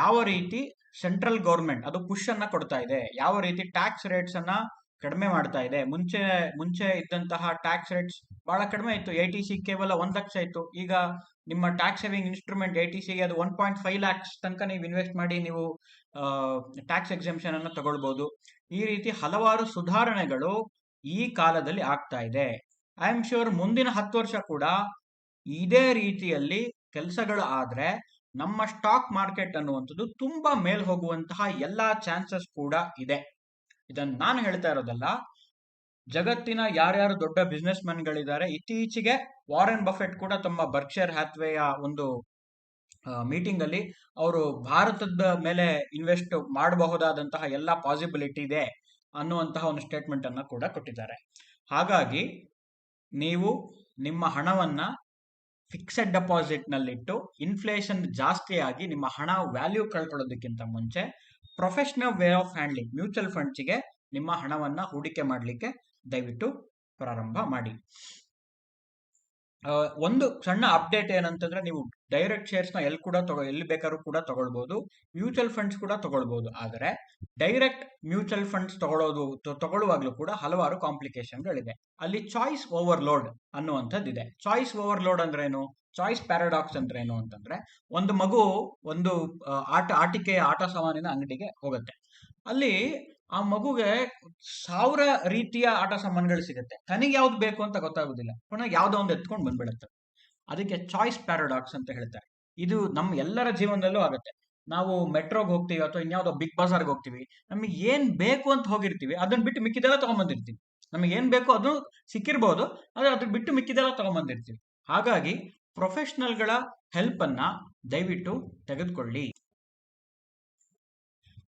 ಯಾವ ರೀತಿ ಸೆಂಟ್ರಲ್ ಗೌರ್ಮೆಂಟ್ ಅದು ಪುಷ್ ಅನ್ನ ಕೊಡ್ತಾ ಇದೆ, ಯಾವ ರೀತಿ ಟ್ಯಾಕ್ಸ್ ರೇಟ್ಸ್ ಅನ್ನ ಕಡಿಮೆ ಮಾಡ್ತಾ ಇದೆ. ಮುಂಚೆ ಮುಂಚೆ ಇದ್ದಂತಹ ಟ್ಯಾಕ್ಸ್ ರೇಟ್ಸ್ ಬಹಳ ಕಡಿಮೆ ಇತ್ತು. ಎ ಟಿ ಸಿ ಕೇವಲ ಒಂದ್ ಲಕ್ಷ ಇತ್ತು. ಈಗ ನಿಮ್ಮ tax saving instrument A T C ಅದು ಒನ್ ಪಾಯಿಂಟ್ ಫೈವ್ ಲ್ಯಾಕ್ಸ್ ತನಕ ನೀವು ಇನ್ವೆಸ್ಟ್ ಮಾಡಿ ನೀವು ಟ್ಯಾಕ್ಸ್ ಎಕ್ಸೆಂಪ್ಷನ್ ಅನ್ನು ತಗೊಳ್ಬಹುದು ಈ ರೀತಿ ಹಲವಾರು ಸುಧಾರಣೆಗಳು ಈ ಕಾಲದಲ್ಲಿ ಆಗ್ತಾ ಇದೆ. ಐ ಆಮ್ ಶ್ಯೂರ್ ಮುಂದಿನ ಹತ್ತು ವರ್ಷ ಕೂಡ ಇದೇ ರೀತಿಯಲ್ಲಿ ಕೆಲಸಗಳು ಆದ್ರೆ ನಮ್ಮ ಸ್ಟಾಕ್ ಮಾರ್ಕೆಟ್ ಅನ್ನುವಂಥದ್ದು ತುಂಬಾ ಮೇಲ್ ಹೋಗುವಂತಹ ಎಲ್ಲಾ ಚಾನ್ಸಸ್ ಕೂಡ ಇದೆ. ಇದನ್ನ ನಾನು ಹೇಳ್ತಾ ಇರೋದಲ್ಲ, ಜಗತ್ತಿನ ಯಾರ್ಯಾರು ದೊಡ್ಡ ಬಿಸ್ನೆಸ್ ಗಳಿದ್ದಾರೆ ಇತ್ತೀಚೆಗೆ ವಾರೆನ್ ಬಫೆಟ್ ಕೂಡ ತಮ್ಮ ಬರ್ಕ್ಷರ್ ಹ್ಯಾತ್ವೆಯ ಒಂದು ಮೀಟಿಂಗ್ ಅಲ್ಲಿ ಅವರು ಭಾರತದ ಮೇಲೆ ಇನ್ವೆಸ್ಟ್ ಮಾಡಬಹುದಾದಂತಹ ಎಲ್ಲ ಪಾಸಿಬಿಲಿಟಿ ಇದೆ ಅನ್ನುವಂತಹ ಒಂದು ಸ್ಟೇಟ್ಮೆಂಟ್ ಅನ್ನ ಕೂಡ ಕೊಟ್ಟಿದ್ದಾರೆ. ಹಾಗಾಗಿ ನೀವು ನಿಮ್ಮ ಹಣವನ್ನ ಫಿಕ್ಸೆಡ್ ಡೆಪಾಸಿಟ್ ನಲ್ಲಿಟ್ಟು ಇನ್ಫ್ಲೇಷನ್ ಜಾಸ್ತಿ ಆಗಿ ನಿಮ್ಮ ಹಣ ವ್ಯಾಲ್ಯೂ ಕಳ್ಕೊಳ್ಳೋದಕ್ಕಿಂತ ಮುಂಚೆ professional way of handling mutual ಫಂಡ್ಸ್ಗೆ ನಿಮ್ಮ ಹಣವನ್ನ ಹೂಡಿಕೆ ಮಾಡಲಿಕ್ಕೆ ದಯವಿಟ್ಟು ಪ್ರಾರಂಭ ಮಾಡಿ. ಒಂದು ಸಣ್ಣ ಅಪ್ಡೇಟ್ ಏನಂತಂದ್ರೆ ನೀವು ಡೈರೆಕ್ಟ್ ಶೇರ್ಸ್ನ ಎಲ್ಲಿ ಕೂಡ ತಗೋ, ಎಲ್ಲಿ ಬೇಕಾದ್ರೂ ಕೂಡ ತಗೊಳ್ಬಹುದು ಮ್ಯೂಚುವಲ್ ಫಂಡ್ಸ್ ಕೂಡ ತಗೊಳ್ಬಹುದು ಆದರೆ ಡೈರೆಕ್ಟ್ ಮ್ಯೂಚುವಲ್ ಫಂಡ್ಸ್ ತಗೊಳ್ಳೋದು ತಗೊಳ್ಳುವಾಗಲೂ ಕೂಡ ಹಲವಾರು ಕಾಂಪ್ಲಿಕೇಶನ್ಗಳಿದೆ ಅಲ್ಲಿ ಚಾಯ್ಸ್ ಓವರ್ಲೋಡ್ ಅನ್ನುವಂಥದ್ದು ಇದೆ ಚಾಯ್ಸ್ ಓವರ್ಲೋಡ್ ಅಂದ್ರೆ ಏನು ಚಾಯ್ಸ್ ಪ್ಯಾರಾಡಾಕ್ಸ್ ಅಂದ್ರೆ ಏನು ಅಂತಂದ್ರೆ, ಒಂದು ಮಗು ಒಂದು ಆಟ, ಆಟಿಕೆ, ಆಟ ಸಾಮಾನಿನ ಅಂಗಡಿಗೆ ಹೋಗುತ್ತೆ. ಅಲ್ಲಿ ಆ ಮಗುಗೆ ಸಾವಿರ ರೀತಿಯ ಆಟ ಸಾಮಾನುಗಳು ಸಿಗುತ್ತೆ. ತನಗೆ ಯಾವ್ದು ಬೇಕು ಅಂತ ಗೊತ್ತಾಗೋದಿಲ್ಲ. ಪುನಃ ಯಾವ್ದೋ ಒಂದು ಎತ್ಕೊಂಡು ಬಂದ್ಬಿಡುತ್ತೆ. ಅದಕ್ಕೆ ಚಾಯ್ಸ್ ಪ್ಯಾರಾಡಾಕ್ಸ್ ಅಂತ ಹೇಳ್ತಾರೆ. ಇದು ನಮ್ಮ ಎಲ್ಲರ ಜೀವನದಲ್ಲೂ ಆಗುತ್ತೆ. ನಾವು ಮೆಟ್ರೋಗೆ ಹೋಗ್ತೀವಿ ಅಥವಾ ಇನ್ಯಾವುದೋ ಬಿಗ್ ಬಜಾರ್ಗೆ ಹೋಗ್ತೀವಿ. ನಮಗೆ ಏನ್ ಬೇಕು ಅಂತ ಹೋಗಿರ್ತೀವಿ ಅದನ್ನ ಬಿಟ್ಟು ಮಿಕ್ಕಿದೆಲ್ಲ ತಗೊಂಡ್ಬಂದಿರ್ತೀವಿ ನಮಗೆ ಏನ್ ಬೇಕು ಅದು ಸಿಕ್ಕಿರ್ಬೋದು, ಆದ್ರೆ ಅದ್ರ ಬಿಟ್ಟು ಮಿಕ್ಕಿದೆಲ್ಲ ತಗೊಂಡ್ಬಂದಿರ್ತೀವಿ ಹಾಗಾಗಿ ಪ್ರೊಫೆಷನಲ್ಗಳ ಹೆಲ್ಪ್ ಅನ್ನ ದಯವಿಟ್ಟು ತೆಗೆದುಕೊಳ್ಳಿ.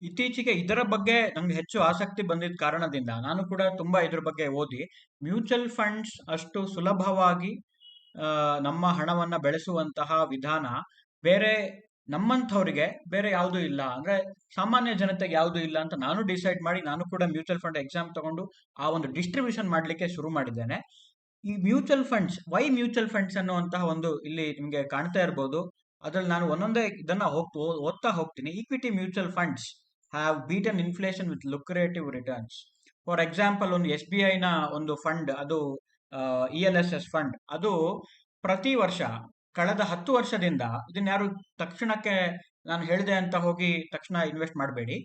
ಇತ್ತೀಚೆಗೆ ಇದರ ಬಗ್ಗೆ ನಂಗೆ ಹೆಚ್ಚು ಆಸಕ್ತಿ ಬಂದಿದ್ದ ಕಾರಣದಿಂದ ನಾನು ಕೂಡ ತುಂಬಾ ಇದ್ರ ಬಗ್ಗೆ ಓದಿ. ಮ್ಯೂಚುವಲ್ ಫಂಡ್ಸ್ ಅಷ್ಟು ಸುಲಭವಾಗಿ ನಮ್ಮ ಹಣವನ್ನ ಬೆಳೆಸುವಂತಹ ವಿಧಾನ ಬೇರೆ ನಮ್ಮಂಥವ್ರಿಗೆ ಬೇರೆ ಯಾವುದೂ ಇಲ್ಲ. ಅಂದ್ರೆ ಸಾಮಾನ್ಯ ಜನತೆಗೆ ಯಾವುದೂ ಇಲ್ಲ ಅಂತ ನಾನು ಡಿಸೈಡ್ ಮಾಡಿ ನಾನು ಕೂಡ ಮ್ಯೂಚುವಲ್ ಫಂಡ್ ಎಕ್ಸಾಮ್ ತಗೊಂಡು ಆ ಒಂದು ಡಿಸ್ಟ್ರಿಬ್ಯೂಷನ್ ಮಾಡಲಿಕ್ಕೆ ಶುರು ಮಾಡಿದ್ದೇನೆ. ಈ mutual funds why mutual funds ಅನ್ನುವಂತಹ ಒಂದು ಇಲ್ಲಿ ನಿಮಗೆ ಕಾಣ್ತಾ ಇರ್ಬೋದು. ಅದ್ರಲ್ಲಿ ನಾನು ಒಂದೊಂದೇ ಇದನ್ನ ಹೋಗ್ತು, ಓದ್ತಾ ಹೋಗ್ತೀನಿ. Equity mutual funds have beaten inflation with lucrative returns for example ಒಂದು ಎಸ್ ಬಿ ಐನ ಒಂದು ಫಂಡ್ ಅದು E L S S fund ಅದು ಪ್ರತಿ ವರ್ಷ, ಕಳೆದ ಹತ್ತು ವರ್ಷದಿಂದ, ಇದನ್ನ ಯಾರು ತಕ್ಷಣಕ್ಕೆ ನಾನು ಹೇಳಿದೆ ಅಂತ ಹೋಗಿ ತಕ್ಷಣ ಇನ್ವೆಸ್ಟ್ ಮಾಡಬೇಡಿ.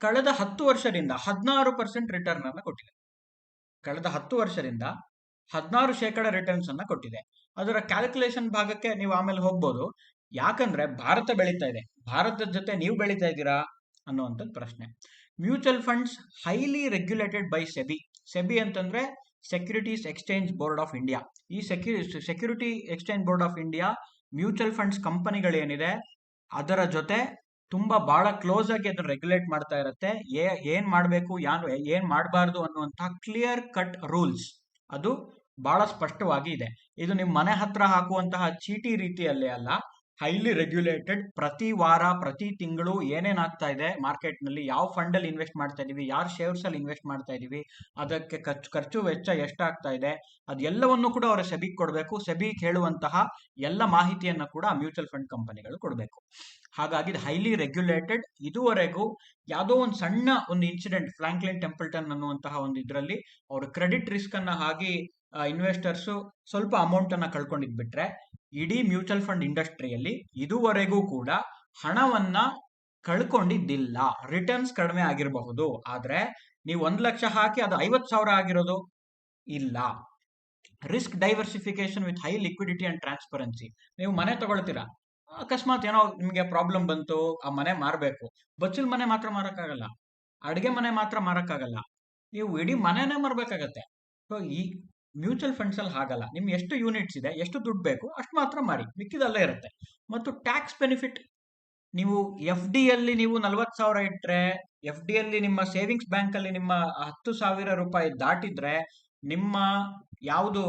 ಕಳೆದ ಹತ್ತು ವರ್ಷದಿಂದ ಹದಿನಾರು ಪರ್ಸೆಂಟ್ ರಿಟರ್ನ್ ಅನ್ನು ಕೊಟ್ಟಿದೆ ಕಳೆದ ಹತ್ತು ವರ್ಷದಿಂದ ಹದಿನಾರು ಶೇಕಡ ರಿಟರ್ನ್ಸ್ ಅನ್ನ ಕೊಟ್ಟಿದೆ. ಅದರ ಕ್ಯಾಲ್ಕುಲೇಷನ್ ಭಾಗಕ್ಕೆ ನೀವು ಆಮೇಲೆ ಹೋಗ್ಬೋದು. ಯಾಕಂದ್ರೆ ಭಾರತ ಬೆಳೀತಾ ಇದೆ. ಭಾರತದ ಜೊತೆ ನೀವು ಬೆಳೀತಾ ಇದ್ದೀರಾ ಅನ್ನುವಂಥದ್ದು ಪ್ರಶ್ನೆ. Mutual funds highly regulated by SEBI SEBI ಅಂತಂದ್ರೆ securities exchange board of India ಈ ಸೆಕ್ಯೂ security exchange board of India mutual funds ಕಂಪನಿಗಳೇನಿದೆ ಅದರ ಜೊತೆ ತುಂಬಾ ಬಹಳ ಕ್ಲೋಸ್ ಆಗಿ ಅದನ್ನ ರೆಗ್ಯುಲೇಟ್ ಮಾಡ್ತಾ ಇರುತ್ತೆ. ಏನ್ ಮಾಡಬೇಕು, ಯಾನ್, ಏನ್ ಮಾಡಬಾರ್ದು ಅನ್ನುವಂತಹ ಕ್ಲಿಯರ್ ಕಟ್ ರೂಲ್ಸ್ ಅದು ಬಹಳ ಸ್ಪಷ್ಟವಾಗಿ ಇದೆ. ಇದು ನಿಮ್ಮ ಮನೆ ಹತ್ರ ಹಾಕುವಂತಹ ಚೀಟಿ ರೀತಿಯಲ್ಲೇ ಅಲ್ಲ. ಹೈಲಿ ರೆಗ್ಯುಲೇಟೆಡ್ ಪ್ರತಿ ವಾರ, ಪ್ರತಿ ತಿಂಗಳು ಏನೇನಾಗ್ತಾ ಇದೆ ಮಾರ್ಕೆಟ್ನಲ್ಲಿ ಯಾವ ಫಂಡ್ ಅಲ್ಲಿ ಇನ್ವೆಸ್ಟ್ ಮಾಡ್ತಾ ಇದ್ದೀವಿ ಯಾರ ಶೇರ್ಸ್ ಅಲ್ಲಿ ಇನ್ವೆಸ್ಟ್ ಮಾಡ್ತಾ ಇದ್ದೀವಿ ಅದಕ್ಕೆ ಖರ್ಚು ಖರ್ಚು ವೆಚ್ಚ ಎಷ್ಟಾಗ್ತಾ ಇದೆ, ಅದೆಲ್ಲವನ್ನು ಕೂಡ ಅವರ ಸೆಬಿಗೆ ಕೊಡಬೇಕು. ಸೆಬಿ ಹೇಳುವಂತಹ ಎಲ್ಲ ಮಾಹಿತಿಯನ್ನ ಕೂಡ ಮ್ಯೂಚುವಲ್ ಫಂಡ್ ಕಂಪನಿಗಳು ಕೊಡಬೇಕು. ಹಾಗಾಗಿ ಇದು ಹೈಲಿ ರೆಗ್ಯುಲೇಟೆಡ್ ಇದುವರೆಗೂ ಯಾವುದೋ ಒಂದು ಸಣ್ಣ ಒಂದು ಇನ್ಸಿಡೆಂಟ್ ಫ್ರಾಂಕ್ಲಿನ್ ಟೆಂಪಲ್ಟನ್ ಅನ್ನುವಂತಹ ಒಂದು ಇದರಲ್ಲಿ, ಅವರು ಕ್ರೆಡಿಟ್ ರಿಸ್ಕ್ ಅನ್ನ ಹಾಕಿ ಇನ್ವೆಸ್ಟರ್ಸ್ ಸ್ವಲ್ಪ ಅಮೌಂಟ್ ಅನ್ನ ಕಳ್ಕೊಂಡಿದ್ ಬಿಟ್ರೆ ಇಡೀ ಮ್ಯೂಚುವಲ್ ಫಂಡ್ ಇಂಡಸ್ಟ್ರಿಯಲ್ಲಿ ಇದುವರೆಗೂ ಕೂಡ ಹಣವನ್ನ ಕಳ್ಕೊಂಡಿದ್ದಿಲ್ಲ. ರಿಟರ್ನ್ಸ್ ಕಡಿಮೆ ಆಗಿರಬಹುದು. ಆದ್ರೆ ನೀವು ಒಂದ್ ಲಕ್ಷ ಹಾಕಿ ಅದು ಐವತ್ತು ಸಾವಿರ ಆಗಿರೋದು ಇಲ್ಲ. Risk diversification with high liquidity and transparency ನೀವು ಮನೆ ತಗೊಳ್ತೀರಾ? ಅಕಸ್ಮಾತ್ ಏನೋ ನಿಮಗೆ ಪ್ರಾಬ್ಲಮ್ ಬಂತು, ಆ ಮನೆ ಮಾರಬೇಕು. ಬಚ್ಚಲ್ ಮನೆ ಮಾತ್ರ ಮಾರೋಕ್ಕಾಗಲ್ಲ. ಅಡುಗೆ ಮನೆ ಮಾತ್ರ ಮಾರೋಕ್ಕಾಗಲ್ಲ. ನೀವು ಇಡೀ ಮನೆನೇ ಮಾರ್ಬೇಕಾಗತ್ತೆ. ಸೊ ಈ ಮ್ಯೂಚುವಲ್ ಫಂಡ್ಸ್ ಅಲ್ಲಿ ಹಾಗಲ್ಲ. ನಿಮ್ಗೆ ಎಷ್ಟು ಯೂನಿಟ್ಸ್ ಇದೆ, ಎಷ್ಟು ದುಡ್ಡು ಬೇಕು, ಅಷ್ಟು ಮಾತ್ರ ಮಾರಿ. ಮಿಕ್ಕಿದಲ್ಲೇ ಇರುತ್ತೆ. ಮತ್ತು ಟ್ಯಾಕ್ಸ್ ಬೆನಿಫಿಟ್, ನೀವು ಎಫ್ ಡಿ ಅಲ್ಲಿ ನೀವು ನಲ್ವತ್ ಸಾವಿರ ಇಟ್ಟರೆ ಎಫ್ ಡಿ ಅಲ್ಲಿ ನಿಮ್ಮ ಸೇವಿಂಗ್ಸ್ ಬ್ಯಾಂಕ್ ಅಲ್ಲಿ ನಿಮ್ಮ ಹತ್ತು ಸಾವಿರ ರೂಪಾಯಿ ದಾಟಿದ್ರೆ, ನಿಮ್ಮ ಯಾವುದು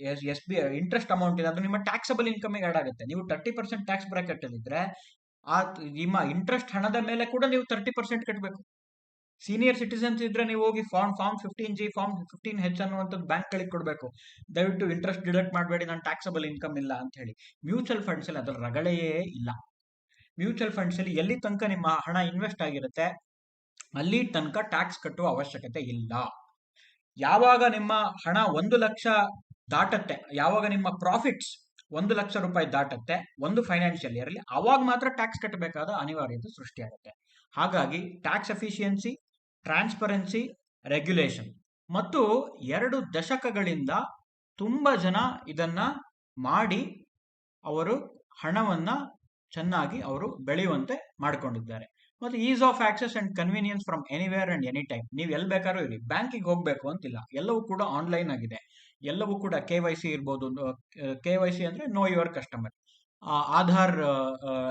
ಎಸ್ ಬಿ, ಇಂಟ್ರೆಸ್ಟ್ ಅಮೌಂಟ್ ಇದೆ, ಅದು ನಿಮ್ಮ ಟ್ಯಾಕ್ಸಬಲ್ ಇನ್ಕಮ್ ಆಡ್ ಆಗುತ್ತೆ. ನೀವು ತರ್ಟಿ ಪರ್ಸೆಂಟ್ ಟ್ಯಾಕ್ಸ್ ಬ್ರಾಕೆಟ್ ಅಲ್ಲಿ ಇದ್ರೆ, ಆ, ನಿಮ್ಮ ಇಂಟ್ರೆಸ್ಟ್ ಹಣದ ಮೇಲೆ ಕೂಡ ನೀವು ತರ್ಟಿ ಪರ್ಸೆಂಟ್ ಕಟ್ಟಬೇಕು ಸೀನಿಯರ್ ಸಿಟಿಸನ್ಸ್ ಇದ್ರೆ ನೀವು ಹೋಗಿ form form fifteen G form fifteen H ಅನ್ನುವಂಥದ್ದು ಬ್ಯಾಂಕ್ ಗಳಿಗೆ ಕೊಡಬೇಕು. ದಯವಿಟ್ಟು ಇಂಟ್ರೆಸ್ಟ್ ಡಿಡಕ್ಟ್ ಮಾಡಬೇಡಿ, ನಾನು ಟ್ಯಾಕ್ಸಬಲ್ ಇನ್ಕಮ್ ಇಲ್ಲ ಅಂತ ಹೇಳಿ ಮ್ಯೂಚುವಲ್ ಫಂಡ್ಸ್ ಅಲ್ಲಿ ಅದರ ರಗಳೆಯೇ ಇಲ್ಲ. ಮ್ಯೂಚುವಲ್ ಫಂಡ್ಸ್ ಅಲ್ಲಿ ಎಲ್ಲಿ ತನಕ ನಿಮ್ಮ ಹಣ ಇನ್ವೆಸ್ಟ್ ಆಗಿರುತ್ತೆ, ಅಲ್ಲಿ ತನಕ ಟ್ಯಾಕ್ಸ್ ಕಟ್ಟುವ ಅವಶ್ಯಕತೆ ಇಲ್ಲ. ಯಾವಾಗ ನಿಮ್ಮ ಹಣ ಒಂದು ಲಕ್ಷ ದಾಟತ್ತೆ, ಯಾವಾಗ ನಿಮ್ಮ ಪ್ರಾಫಿಟ್ಸ್ ಒಂದು ಲಕ್ಷ ರೂಪಾಯಿ ದಾಟತ್ತೆ, ಒಂದು ಫೈನಾನ್ಷಿಯಲ್ ಇಯರ್ ಅಲ್ಲಿ, ಅವಾಗ ಮಾತ್ರ ಟ್ಯಾಕ್ಸ್ ಕಟ್ಟಬೇಕಾದ ಅನಿವಾರ್ಯತೆ ಸೃಷ್ಟಿಯಾಗುತ್ತೆ ಹಾಗಾಗಿ ಟ್ಯಾಕ್ಸ್ ಎಫಿಷಿಯನ್ಸಿ ಟ್ರಾನ್ಸ್ಪರೆನ್ಸಿ ರೆಗ್ಯುಲೇಷನ್ ಮತ್ತು ಎರಡು ದಶಕಗಳಿಂದ ತುಂಬ ಜನ ಇದನ್ನ ಮಾಡಿ ಅವರು ಹಣವನ್ನ ಚೆನ್ನಾಗಿ ಅವರು ಬೆಳೆಯುವಂತೆ ಮಾಡಿಕೊಂಡಿದ್ದಾರೆ. ಮತ್ತು ease of access and convenience from anywhere and any time ನೀವು ಎಲ್ಲಿ ಬೇಕಾದ್ರೂ ಇರಿ. ಬ್ಯಾಂಕಿಗೆ ಹೋಗಬೇಕು ಅಂತಿಲ್ಲ. ಎಲ್ಲವೂ ಕೂಡ ಆನ್ಲೈನ್ ಆಗಿದೆ. ಎಲ್ಲವೂ ಕೂಡ ಕೆ ವೈ ಸಿ ಇರ್ಬೋದು. ಕೆ ವೈ ಸಿ ಅಂದರೆ know your customer Aadhaar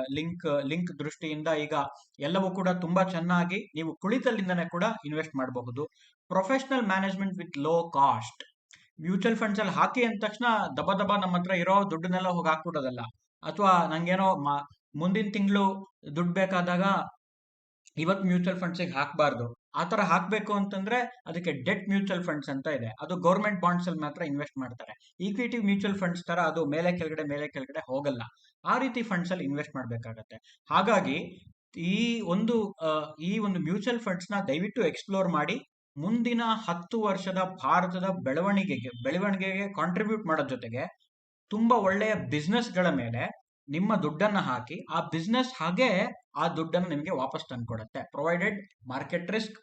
link link ದೃಷ್ಟಿಯಿಂದ ಈಗ ಎಲ್ಲವೂ ಕೂಡ ತುಂಬಾ ಚೆನ್ನಾಗಿ ನೀವು ಕುಳಿತಲ್ಲಿಂದನೇ ಕೂಡ ಇನ್ವೆಸ್ಟ್ ಮಾಡಬಹುದು. Professional management with low cost. Mutual funds ಅಲ್ಲಿ ಹಾಕಿ ಅಂದ ತಕ್ಷಣ ದಬ ದಬ ನಮ್ಮ ಹತ್ರ ಇರೋ ದುಡ್ಡನ್ನೆಲ್ಲ ಹೋಗಿ ಹಾಕ್ಬಿಡೋದಲ್ಲ. ಅಥವಾ ನಂಗೇನೋ ಮುಂದಿನ ತಿಂಗಳು ದುಡ್ಡು ಬೇಕಾದಾಗ ಇವತ್ತು ಮ್ಯೂಚುವಲ್ ಫಂಡ್ಸಿಗೆ ಹಾಕಬಾರ್ದು. ಆ ತರ ಹಾಕಬೇಕು ಅಂತಂದ್ರೆ ಅದಕ್ಕೆ ಡೆಟ್ ಮ್ಯೂಚುವಲ್ ಫಂಡ್ಸ್ ಅಂತ ಇದೆ. ಅದು ಗೌರ್ಮೆಂಟ್ ಬಾಂಡ್ಸ್ ಅಲ್ಲಿ ಮಾತ್ರ ಇನ್ವೆಸ್ಟ್ ಮಾಡ್ತಾರೆ. ಈಕ್ವಿಟಿ ಮ್ಯೂಚುವಲ್ ಫಂಡ್ಸ್ ತರ ಅದು ಮೇಲೆ ಕೆಳಗಡೆ ಮೇಲೆ ಕೆಳಗಡೆ ಹೋಗಲ್ಲ. ಆ ರೀತಿ ಫಂಡ್ಸ್ ಅಲ್ಲಿ ಇನ್ವೆಸ್ಟ್ ಮಾಡಬೇಕಾಗತ್ತೆ. ಹಾಗಾಗಿ ಈ ಒಂದು ಈ ಒಂದು ಮ್ಯೂಚುವಲ್ ಫಂಡ್ಸ್ನ ದಯವಿಟ್ಟು ಎಕ್ಸ್ಪ್ಲೋರ್ ಮಾಡಿ, ಮುಂದಿನ ಹತ್ತು ವರ್ಷದ ಭಾರತದ ಬೆಳವಣಿಗೆಗೆ ಬೆಳವಣಿಗೆಗೆ ಕಾಂಟ್ರಿಬ್ಯೂಟ್ ಮಾಡೋ ಜೊತೆಗೆ ತುಂಬಾ ಒಳ್ಳೆಯ ಬಿಸ್ನೆಸ್ಗಳ ಮೇಲೆ ನಿಮ್ಮ ದುಡ್ಡನ್ನ ಹಾಕಿ ಆ ಬಿಸ್ನೆಸ್ ಹಾಗೆ ಆ ದುಡ್ಡನ್ನು ನಿಮಗೆ ವಾಪಸ್ ತಂದ್ಕೊಡುತ್ತೆ. ಪ್ರೊವೈಡೆಡ್ ಮಾರ್ಕೆಟ್ ರಿಸ್ಕ್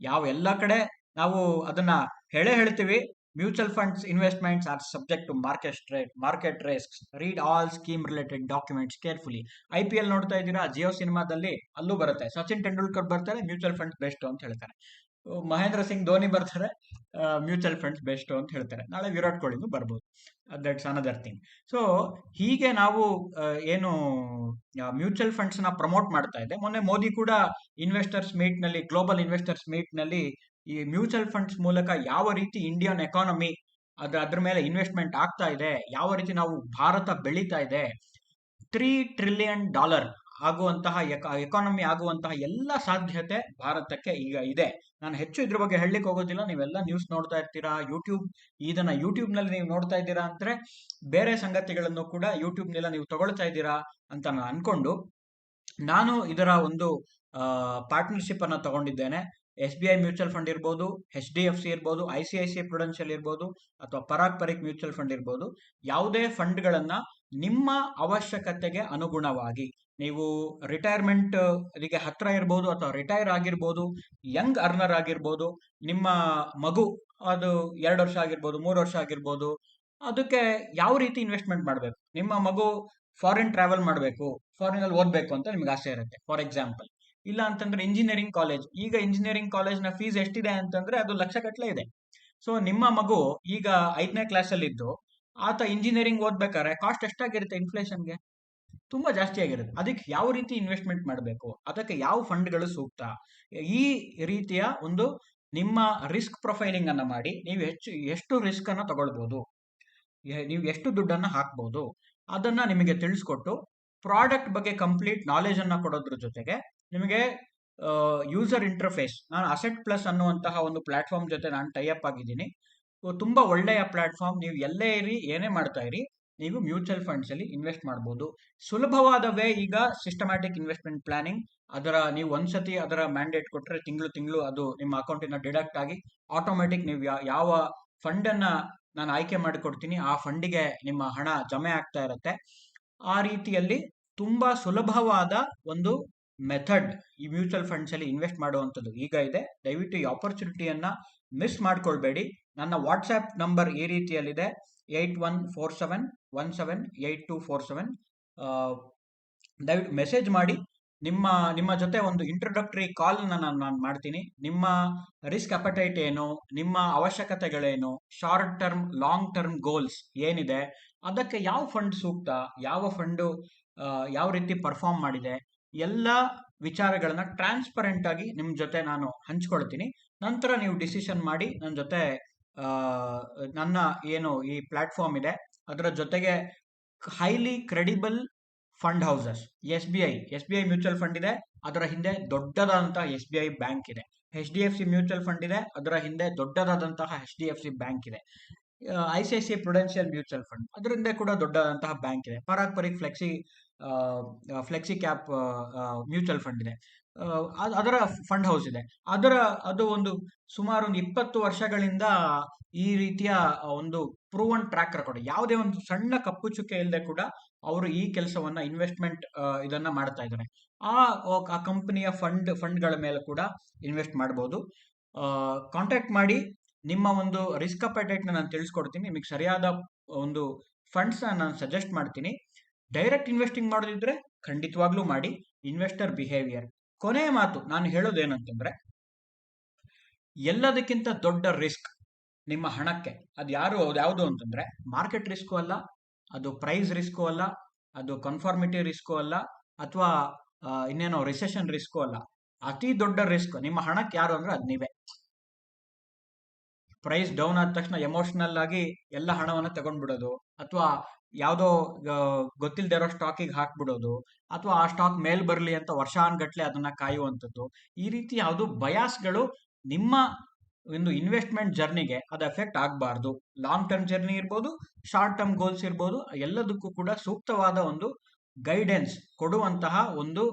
ಯಾವ ಎಲ್ಲ ಕಡೆ ನಾವು ಅದನ್ನ ಹೇಳೇ ಹೇಳ್ತೀವಿ. Mutual funds investments are subject to market rate market risk read all scheme related documents carefully I P L ನೋಡ್ತಾ ಇದ್ದೀರಾ? ಜಿಯೋ ಸಿನಿಮಾದಲ್ಲಿ ಅಲ್ಲೂ ಬರುತ್ತೆ. ಸಚಿನ್ ತೆಂಡೂಲ್ಕರ್ ಬರ್ತಾರೆ ಮ್ಯೂಚುವಲ್ ಫಂಡ್ಸ್ ಬೆಸ್ಟ್ ಅಂತ ಹೇಳ್ತಾರೆ. ಮಹೇಂದ್ರ ಸಿಂಗ್ ಧೋನಿ ಬರ್ತಾರೆ ಮ್ಯೂಚುವಲ್ ಫಂಡ್ಸ್ ಬೆಸ್ಟ್ ಅಂತ ಹೇಳ್ತಾರೆ. ನಾಳೆ ವಿರಾಟ್ ಕೊಹ್ಲಿನೂ ಬರ್ಬೋದು. ದಟ್ಸ್ ಅನದರ್ ಥಿಂಗ್ ಸೊ ಹೀಗೆ ನಾವು ಏನು ಮ್ಯೂಚುವಲ್ ಫಂಡ್ಸ್ನ ಪ್ರಮೋಟ್ ಮಾಡ್ತಾ ಇದೆ. ಮೊನ್ನೆ ಮೋದಿ ಕೂಡ ಇನ್ವೆಸ್ಟರ್ಸ್ ಮೀಟ್ನಲ್ಲಿ ಗ್ಲೋಬಲ್ ಇನ್ವೆಸ್ಟರ್ಸ್ ಮೀಟ್ನಲ್ಲಿ ಈ ಮ್ಯೂಚುವಲ್ ಫಂಡ್ಸ್ ಮೂಲಕ ಯಾವ ರೀತಿ ಇಂಡಿಯನ್ ಎಕಾನಮಿ ಅದು ಅದ್ರ ಮೇಲೆ ಇನ್ವೆಸ್ಟ್ಮೆಂಟ್ ಆಗ್ತಾ ಇದೆ, ಯಾವ ರೀತಿ ನಾವು ಭಾರತ ಬೆಳೀತಾ ಇದೆ ತ್ರೀ ಟ್ರಿಲಿಯನ್ ಡಾಲರ್ ಆಗುವಂತಹ ಎಕಾನಮಿ ಆಗುವಂತಹ ಎಲ್ಲ ಸಾಧ್ಯತೆ ಭಾರತಕ್ಕೆ ಈಗ ಇದೆ. ನಾನು ಹೆಚ್ಚು ಇದ್ರ ಬಗ್ಗೆ ಹೇಳಲಿಕ್ಕೆ ಹೋಗೋದಿಲ್ಲ. ನೀವೆಲ್ಲ ನ್ಯೂಸ್ ನೋಡ್ತಾ ಇರ್ತೀರಾ ಯೂಟ್ಯೂಬ್ ಇದನ್ನ ಯೂಟ್ಯೂಬ್ನಲ್ಲಿ ನೀವು ನೋಡ್ತಾ ಇದ್ದೀರಾ ಅಂದ್ರೆ ಬೇರೆ ಸಂಗತಿಗಳನ್ನು ಕೂಡ ಯೂಟ್ಯೂಬ್ನೆಲ್ಲ ನೀವು ತಗೊಳ್ತಾ ಇದ್ದೀರಾ ಅಂತ ನಾನು ಅನ್ಕೊಂಡು ನಾನು ಇದರ ಒಂದು ಪಾರ್ಟ್ನರ್ಶಿಪ್ ಅನ್ನ ತಗೊಂಡಿದ್ದೇನೆ. S B I mutual fund ಇರ್ಬೋದು ಎಚ್ ಡಿ ಎಫ್ ಸಿ ಇರ್ಬೋದು I C I C prudential ಇರ್ಬೋದು, ಅಥವಾ ಪರಾಕ್ ಪರಿಕ್ ಮ್ಯೂಚುವಲ್ ಫಂಡ್ ಇರ್ಬೋದು. ಯಾವುದೇ ಫಂಡ್ಗಳನ್ನ ನಿಮ್ಮ ಅವಶ್ಯಕತೆಗೆ ಅನುಗುಣವಾಗಿ ನೀವು ರಿಟೈರ್ಮೆಂಟ್ ಇದಕ್ಕೆ ಹತ್ರ ಇರ್ಬೋದು ಅಥವಾ ರಿಟೈರ್ ಆಗಿರ್ಬೋದು ಯಂಗ್ ಅರ್ನರ್ ಆಗಿರ್ಬೋದು, ನಿಮ್ಮ ಮಗು ಅದು ಎರಡು ವರ್ಷ ಆಗಿರ್ಬೋದು, ಮೂರು ವರ್ಷ ಆಗಿರ್ಬೋದು, ಅದಕ್ಕೆ ಯಾವ ರೀತಿ ಇನ್ವೆಸ್ಟ್ಮೆಂಟ್ ಮಾಡಬೇಕು? ನಿಮ್ಮ ಮಗು ಫಾರಿನ್ ಟ್ರಾವೆಲ್ ಮಾಡಬೇಕು ಫಾರಿನ್ ಅಲ್ಲಿ ಓದಬೇಕು ಅಂತ ನಿಮ್ಗೆ ಆಸೆ ಇರುತ್ತೆ ಫಾರ್ ಎಕ್ಸಾಂಪಲ್ ಇಲ್ಲ ಅಂತಂದ್ರೆ ಇಂಜಿನಿಯರಿಂಗ್ ಕಾಲೇಜ್ ಈಗ ಇಂಜಿನಿಯರಿಂಗ್ ಕಾಲೇಜ್ನ ಫೀಸ್ ಎಷ್ಟಿದೆ ಅಂತಂದ್ರೆ ಅದು ಲಕ್ಷ ಗಟ್ಟಲೆ ಇದೆ. ಸೊ ನಿಮ್ಮ ಮಗು ಈಗ ಐದನೇ ಕ್ಲಾಸ್ ಅಲ್ಲಿ ಇದ್ದು ಆತ ಇಂಜಿನಿಯರಿಂಗ್ ಓದ್ಬೇಕಾದ್ರೆ ಕಾಸ್ಟ್ ಎಷ್ಟಾಗಿರುತ್ತೆ ಇನ್ಫ್ಲೇಷನ್ಗೆ ತುಂಬಾ ಜಾಸ್ತಿ ಆಗಿರುತ್ತೆ. ಅದಕ್ಕೆ ಯಾವ ರೀತಿ ಇನ್ವೆಸ್ಟ್ಮೆಂಟ್ ಮಾಡಬೇಕು? ಅದಕ್ಕೆ ಯಾವ ಫಂಡ್ಗಳು ಸೂಕ್ತ? ಈ ರೀತಿಯ ಒಂದು ನಿಮ್ಮ ರಿಸ್ಕ್ ಪ್ರೊಫೈಲಿಂಗ್ ಅನ್ನ ಮಾಡಿ ನೀವು ಹೆಚ್ಚು, ಎಷ್ಟು ರಿಸ್ಕ್ ಅನ್ನ ತಗೊಳ್ಬಹುದು ನೀವು ಎಷ್ಟು ದುಡ್ಡನ್ನ ಹಾಕ್ಬಹುದು ಅದನ್ನ ನಿಮಗೆ ತಿಳಿಸ್ಕೊಟ್ಟು ಪ್ರಾಡಕ್ಟ್ ಬಗ್ಗೆ ಕಂಪ್ಲೀಟ್ ನಾಲೆಜ್ ಅನ್ನ ಕೊಡೋದ್ರ ಜೊತೆಗೆ ನಿಮಗೆ ಯೂಸರ್ ಇಂಟರ್ಫೇಸ್ ನಾನು ಅಸೆಟ್ ಪ್ಲಸ್ ಅನ್ನುವಂತಹ ಒಂದು ಪ್ಲಾಟ್ಫಾರ್ಮ್ ಜೊತೆ ನಾನು ಟೈಅಪ್ ಆಗಿದ್ದೀನಿ. ತುಂಬಾ ಒಳ್ಳೆಯ ಪ್ಲಾಟ್ಫಾರ್ಮ್ ನೀವು ಎಲ್ಲೇ ಇರಿ, ಏನೇ ಮಾಡ್ತಾ ಇರಿ, ನೀವು ಮ್ಯೂಚುವಲ್ ಫಂಡ್ಸ್ ಅಲ್ಲಿ ಇನ್ವೆಸ್ಟ್ ಮಾಡಬಹುದು ಸುಲಭವಾದ ವೇ ಈಗ ಸಿಸ್ಟಮ್ಯಾಟಿಕ್ ಇನ್ವೆಸ್ಟ್ಮೆಂಟ್ ಪ್ಲಾನಿಂಗ್ ಅದರ ನೀವು ಒಂದ್ಸತಿ ಅದರ ಮ್ಯಾಂಡೇಟ್ ಕೊಟ್ಟರೆ ತಿಂಗಳು ತಿಂಗಳು ಅದು ನಿಮ್ಮ ಅಕೌಂಟಿನ ಡಿಡಕ್ಟ್ ಆಗಿ ಆಟೋಮೆಟಿಕ್ ನೀವು ಯಾವ ಫಂಡ್ ಅನ್ನ ನಾನು ಆಯ್ಕೆ ಮಾಡಿಕೊಡ್ತೀನಿ, ಆ ಫಂಡಿಗೆ ನಿಮ್ಮ ಹಣ ಜಮೆ ಆಗ್ತಾ ಇರುತ್ತೆ. ಆ ರೀತಿಯಲ್ಲಿ ತುಂಬಾ ಸುಲಭವಾದ ಒಂದು ಮೆಥಡ್ ಈ ಮ್ಯೂಚುವಲ್ ಫಂಡ್ಸ್ ಅಲ್ಲಿ ಇನ್ವೆಸ್ಟ್ ಮಾಡುವಂಥದ್ದು ಈಗ ಇದೆ. ದಯವಿಟ್ಟು ಈ ಆಪರ್ಚುನಿಟಿಯನ್ನ ಮಿಸ್ ಮಾಡ್ಕೊಳ್ಬೇಡಿ. ನನ್ನ ವಾಟ್ಸ್ಆ್ಯಪ್ ನಂಬರ್ ಈ ರೀತಿಯಲ್ಲಿದೆ. Eight one four seven one seven eight two four seven ದಯವಿಟ್ಟು ಮೆಸೇಜ್ ಮಾಡಿ. ನಿಮ್ಮ ನಿಮ್ಮ ಜೊತೆ ಒಂದು ಇಂಟ್ರೊಡಕ್ಟರಿ ಕಾಲ್ ನಾನು ನಾನು ಮಾಡ್ತೀನಿ. ನಿಮ್ಮ ರಿಸ್ಕ್ ಅಪಟೈಟ್ ಏನು? ನಿಮ್ಮ ಅವಶ್ಯಕತೆಗಳೇನು? Short term long term goals ಏನಿದೆ? ಅದಕ್ಕೆ ಯಾವ ಫಂಡ್ ಸೂಕ್ತ? ಯಾವ ಫಂಡು ಯಾವ ರೀತಿ ಪರ್ಫಾರ್ಮ್ ಮಾಡಿದೆ? ಎಲ್ಲ ವಿಚಾರಗಳನ್ನ ಟ್ರಾನ್ಸ್ಪರೆಂಟ್ ಆಗಿ ನಿಮ್ಮ ಜೊತೆ ನಾನು ಹಂಚ್ಕೊಳ್ತೀನಿ. ನಂತರ ನೀವು ಡಿಸಿಷನ್ ಮಾಡಿ ನನ್ನ ಜೊತೆ ನನ್ನ ಏನು ಈ ಪ್ಲಾಟ್ಫಾರ್ಮ್ ಇದೆ, ಅದರ ಜೊತೆಗೆ highly credible fund houses S B I S B I mutual fund ಇದೆ, ಅದರ ಹಿಂದೆ ದೊಡ್ಡದಾದಂತಹ ಎಸ್ ಬಿ ಐ ಬ್ಯಾಂಕ್ ಇದೆ. H D F C mutual fund ಇದೆ, ಅದರ ಹಿಂದೆ ದೊಡ್ಡದಾದಂತಹ H D F C bank ಇದೆ. I C I C prudential mutual fund ಅದರಿಂದ ಕೂಡ ದೊಡ್ಡದಂತಹ ಬ್ಯಾಂಕ್ ಇದೆ. Parag Parikh flexi flexi cap mutual fund ಇದೆ. ಅದರ ಫಂಡ್ ಹೌಸ್ ಇದೆ. ಅದರ, ಅದು ಒಂದು ಸುಮಾರು ಒಂದು ಇಪ್ಪತ್ತು ವರ್ಷಗಳಿಂದ ಈ ರೀತಿಯ ಒಂದು ಪ್ರೂವನ್ ಟ್ರ್ಯಾಕ್ ರೆಕಾರ್ಡ್ ಯಾವುದೇ ಒಂದು ಸಣ್ಣ ಕಪ್ಪು ಚುಕ್ಕೆ ಇಲ್ಲದೆ ಕೂಡ ಅವರು ಈ ಕೆಲಸವನ್ನ ಇನ್ವೆಸ್ಟ್ಮೆಂಟ್ ಇದನ್ನ ಮಾಡ್ತಾ ಇದ್ದಾರೆ. ಆ ಆ ಕಂಪನಿಯ ಫಂಡ್ ಫಂಡ್ಗಳ ಮೇಲೆ ಕೂಡ ಇನ್ವೆಸ್ಟ್ ಮಾಡಬಹುದು ಕಾಂಟ್ಯಾಕ್ಟ್ ಮಾಡಿ, ನಿಮ್ಮ ಒಂದು ರಿಸ್ಕ್ ಅಪಟೈಟ್ನ ನಾನು ತಿಳಿಸ್ಕೊಡ್ತೀನಿ. ನಿಮಗೆ ಸರಿಯಾದ ಒಂದು ಫಂಡ್ಸ್ನ ನಾನು ಸಜೆಸ್ಟ್ ಮಾಡ್ತೀನಿ. ಡೈರೆಕ್ಟ್ ಇನ್ವೆಸ್ಟಿಂಗ್ ಮಾಡೋದಿದ್ರೆ ಖಂಡಿತವಾಗ್ಲೂ ಮಾಡಿ. ಇನ್ವೆಸ್ಟರ್ ಬಿಹೇವಿಯರ್ ಕೊನೆಯ ಮಾತು ನಾನು ಹೇಳೋದೇನಂತಂದ್ರೆ, ಎಲ್ಲದಕ್ಕಿಂತ ದೊಡ್ಡ ರಿಸ್ಕ್ ನಿಮ್ಮ ಹಣಕ್ಕೆ. ಅದು ಯಾರು, ಅದು ಯಾವುದು ಅಂತಂದ್ರೆ, ಮಾರ್ಕೆಟ್ ರಿಸ್ಕು ಅಲ್ಲ, ಅದು ಪ್ರೈಸ್ ರಿಸ್ಕು ಅಲ್ಲ, ಅದು ಕನ್ಫಾರ್ಮಿಟಿ ರಿಸ್ಕು ಅಲ್ಲ, ಅಥವಾ ಇನ್ನೇನೋ ರಿಸೆಷನ್ ರಿಸ್ಕು ಅಲ್ಲ. ಅತಿ ದೊಡ್ಡ ರಿಸ್ಕ್ ನಿಮ್ಮ ಹಣಕ್ಕೆ ಯಾರು ಅಂದ್ರೆ ಅದು ನೀವೇ. ಪ್ರೈಸ್ ಡೌನ್ ಆದ ತಕ್ಷಣ ಎಮೋಷನಲ್ ಆಗಿ ಎಲ್ಲ ಹಣವನ್ನು ತಗೊಂಡ್ಬಿಡೋದು, ಅಥವಾ ಯಾವುದೋ ಗೊತ್ತಿಲ್ಲದೆ ಇರೋ ಸ್ಟಾಕಿಗೆ ಹಾಕ್ಬಿಡೋದು ಅಥವಾ ಆ ಸ್ಟಾಕ್ ಮೇಲ್ ಬರಲಿ ಅಂತ ವರ್ಷಾನ್ಗಟ್ಲೆ ಅದನ್ನ ಕಾಯುವಂಥದ್ದು. ಈ ರೀತಿ ಯಾವುದು ಬಯಾಸ್ಗಳು ನಿಮ್ಮ ಒಂದು ಇನ್ವೆಸ್ಟ್ಮೆಂಟ್ ಜರ್ನಿಗೆ ಅದು ಎಫೆಕ್ಟ್ ಆಗಬಾರ್ದು. ಲಾಂಗ್ ಟರ್ಮ್ ಜರ್ನಿ ಇರ್ಬೋದು, ಶಾರ್ಟ್ ಟರ್ಮ್ ಗೋಲ್ಸ್ ಇರ್ಬೋದು, ಎಲ್ಲದಕ್ಕೂ ಕೂಡ ಸೂಕ್ತವಾದ ಒಂದು ಗೈಡೆನ್ಸ್ ಕೊಡುವಂತಹ ಒಂದು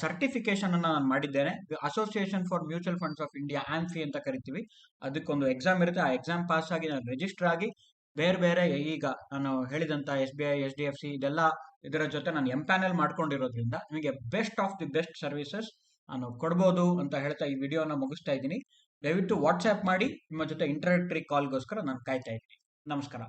ಸರ್ಟಿಫಿಕೇಶನ್ ಅನ್ನ ನಾನು ಮಾಡಿದ್ದೇನೆ. Association for mutual funds of India AMFI ಅಂತ ಕರಿತೀವಿ. ಅದಕ್ಕೊಂದು ಎಕ್ಸಾಮ್ ಇರುತ್ತೆ. ಆ ಎಕ್ಸಾಮ್ ಪಾಸ್ ಆಗಿ ನಾನು ರಿಜಿಸ್ಟರ್ ಆಗಿ ಬೇರೆ ಬೇರೆ ಈಗ ನಾನು ಹೇಳಿದಂತ S B I S D F C ಇದೆಲ್ಲ ಇದರ ಜೊತೆ ನಾನು ಎಂ ಪ್ಯಾನೆಲ್ ಮಾಡ್ಕೊಂಡಿರೋದ್ರಿಂದ ನಿಮಗೆ best of the best services ನಾನು ಕೊಡ್ಬೋದು ಅಂತ ಹೇಳ್ತಾ ಈ ವಿಡಿಯೋನ ಮುಗಿಸ್ತಾ ಇದ್ದೀನಿ. ದಯವಿಟ್ಟು ವಾಟ್ಸ್ಆ್ಯಪ್ ಮಾಡಿ, ನಿಮ್ಮ ಜೊತೆ ಇಂಟ್ರಡಕ್ಟರಿ ಕಾಲ್ಗೋಸ್ಕರ ನಾನು ಕಾಯ್ತಾ ಇದ್ದೀನಿ. ನಮಸ್ಕಾರ.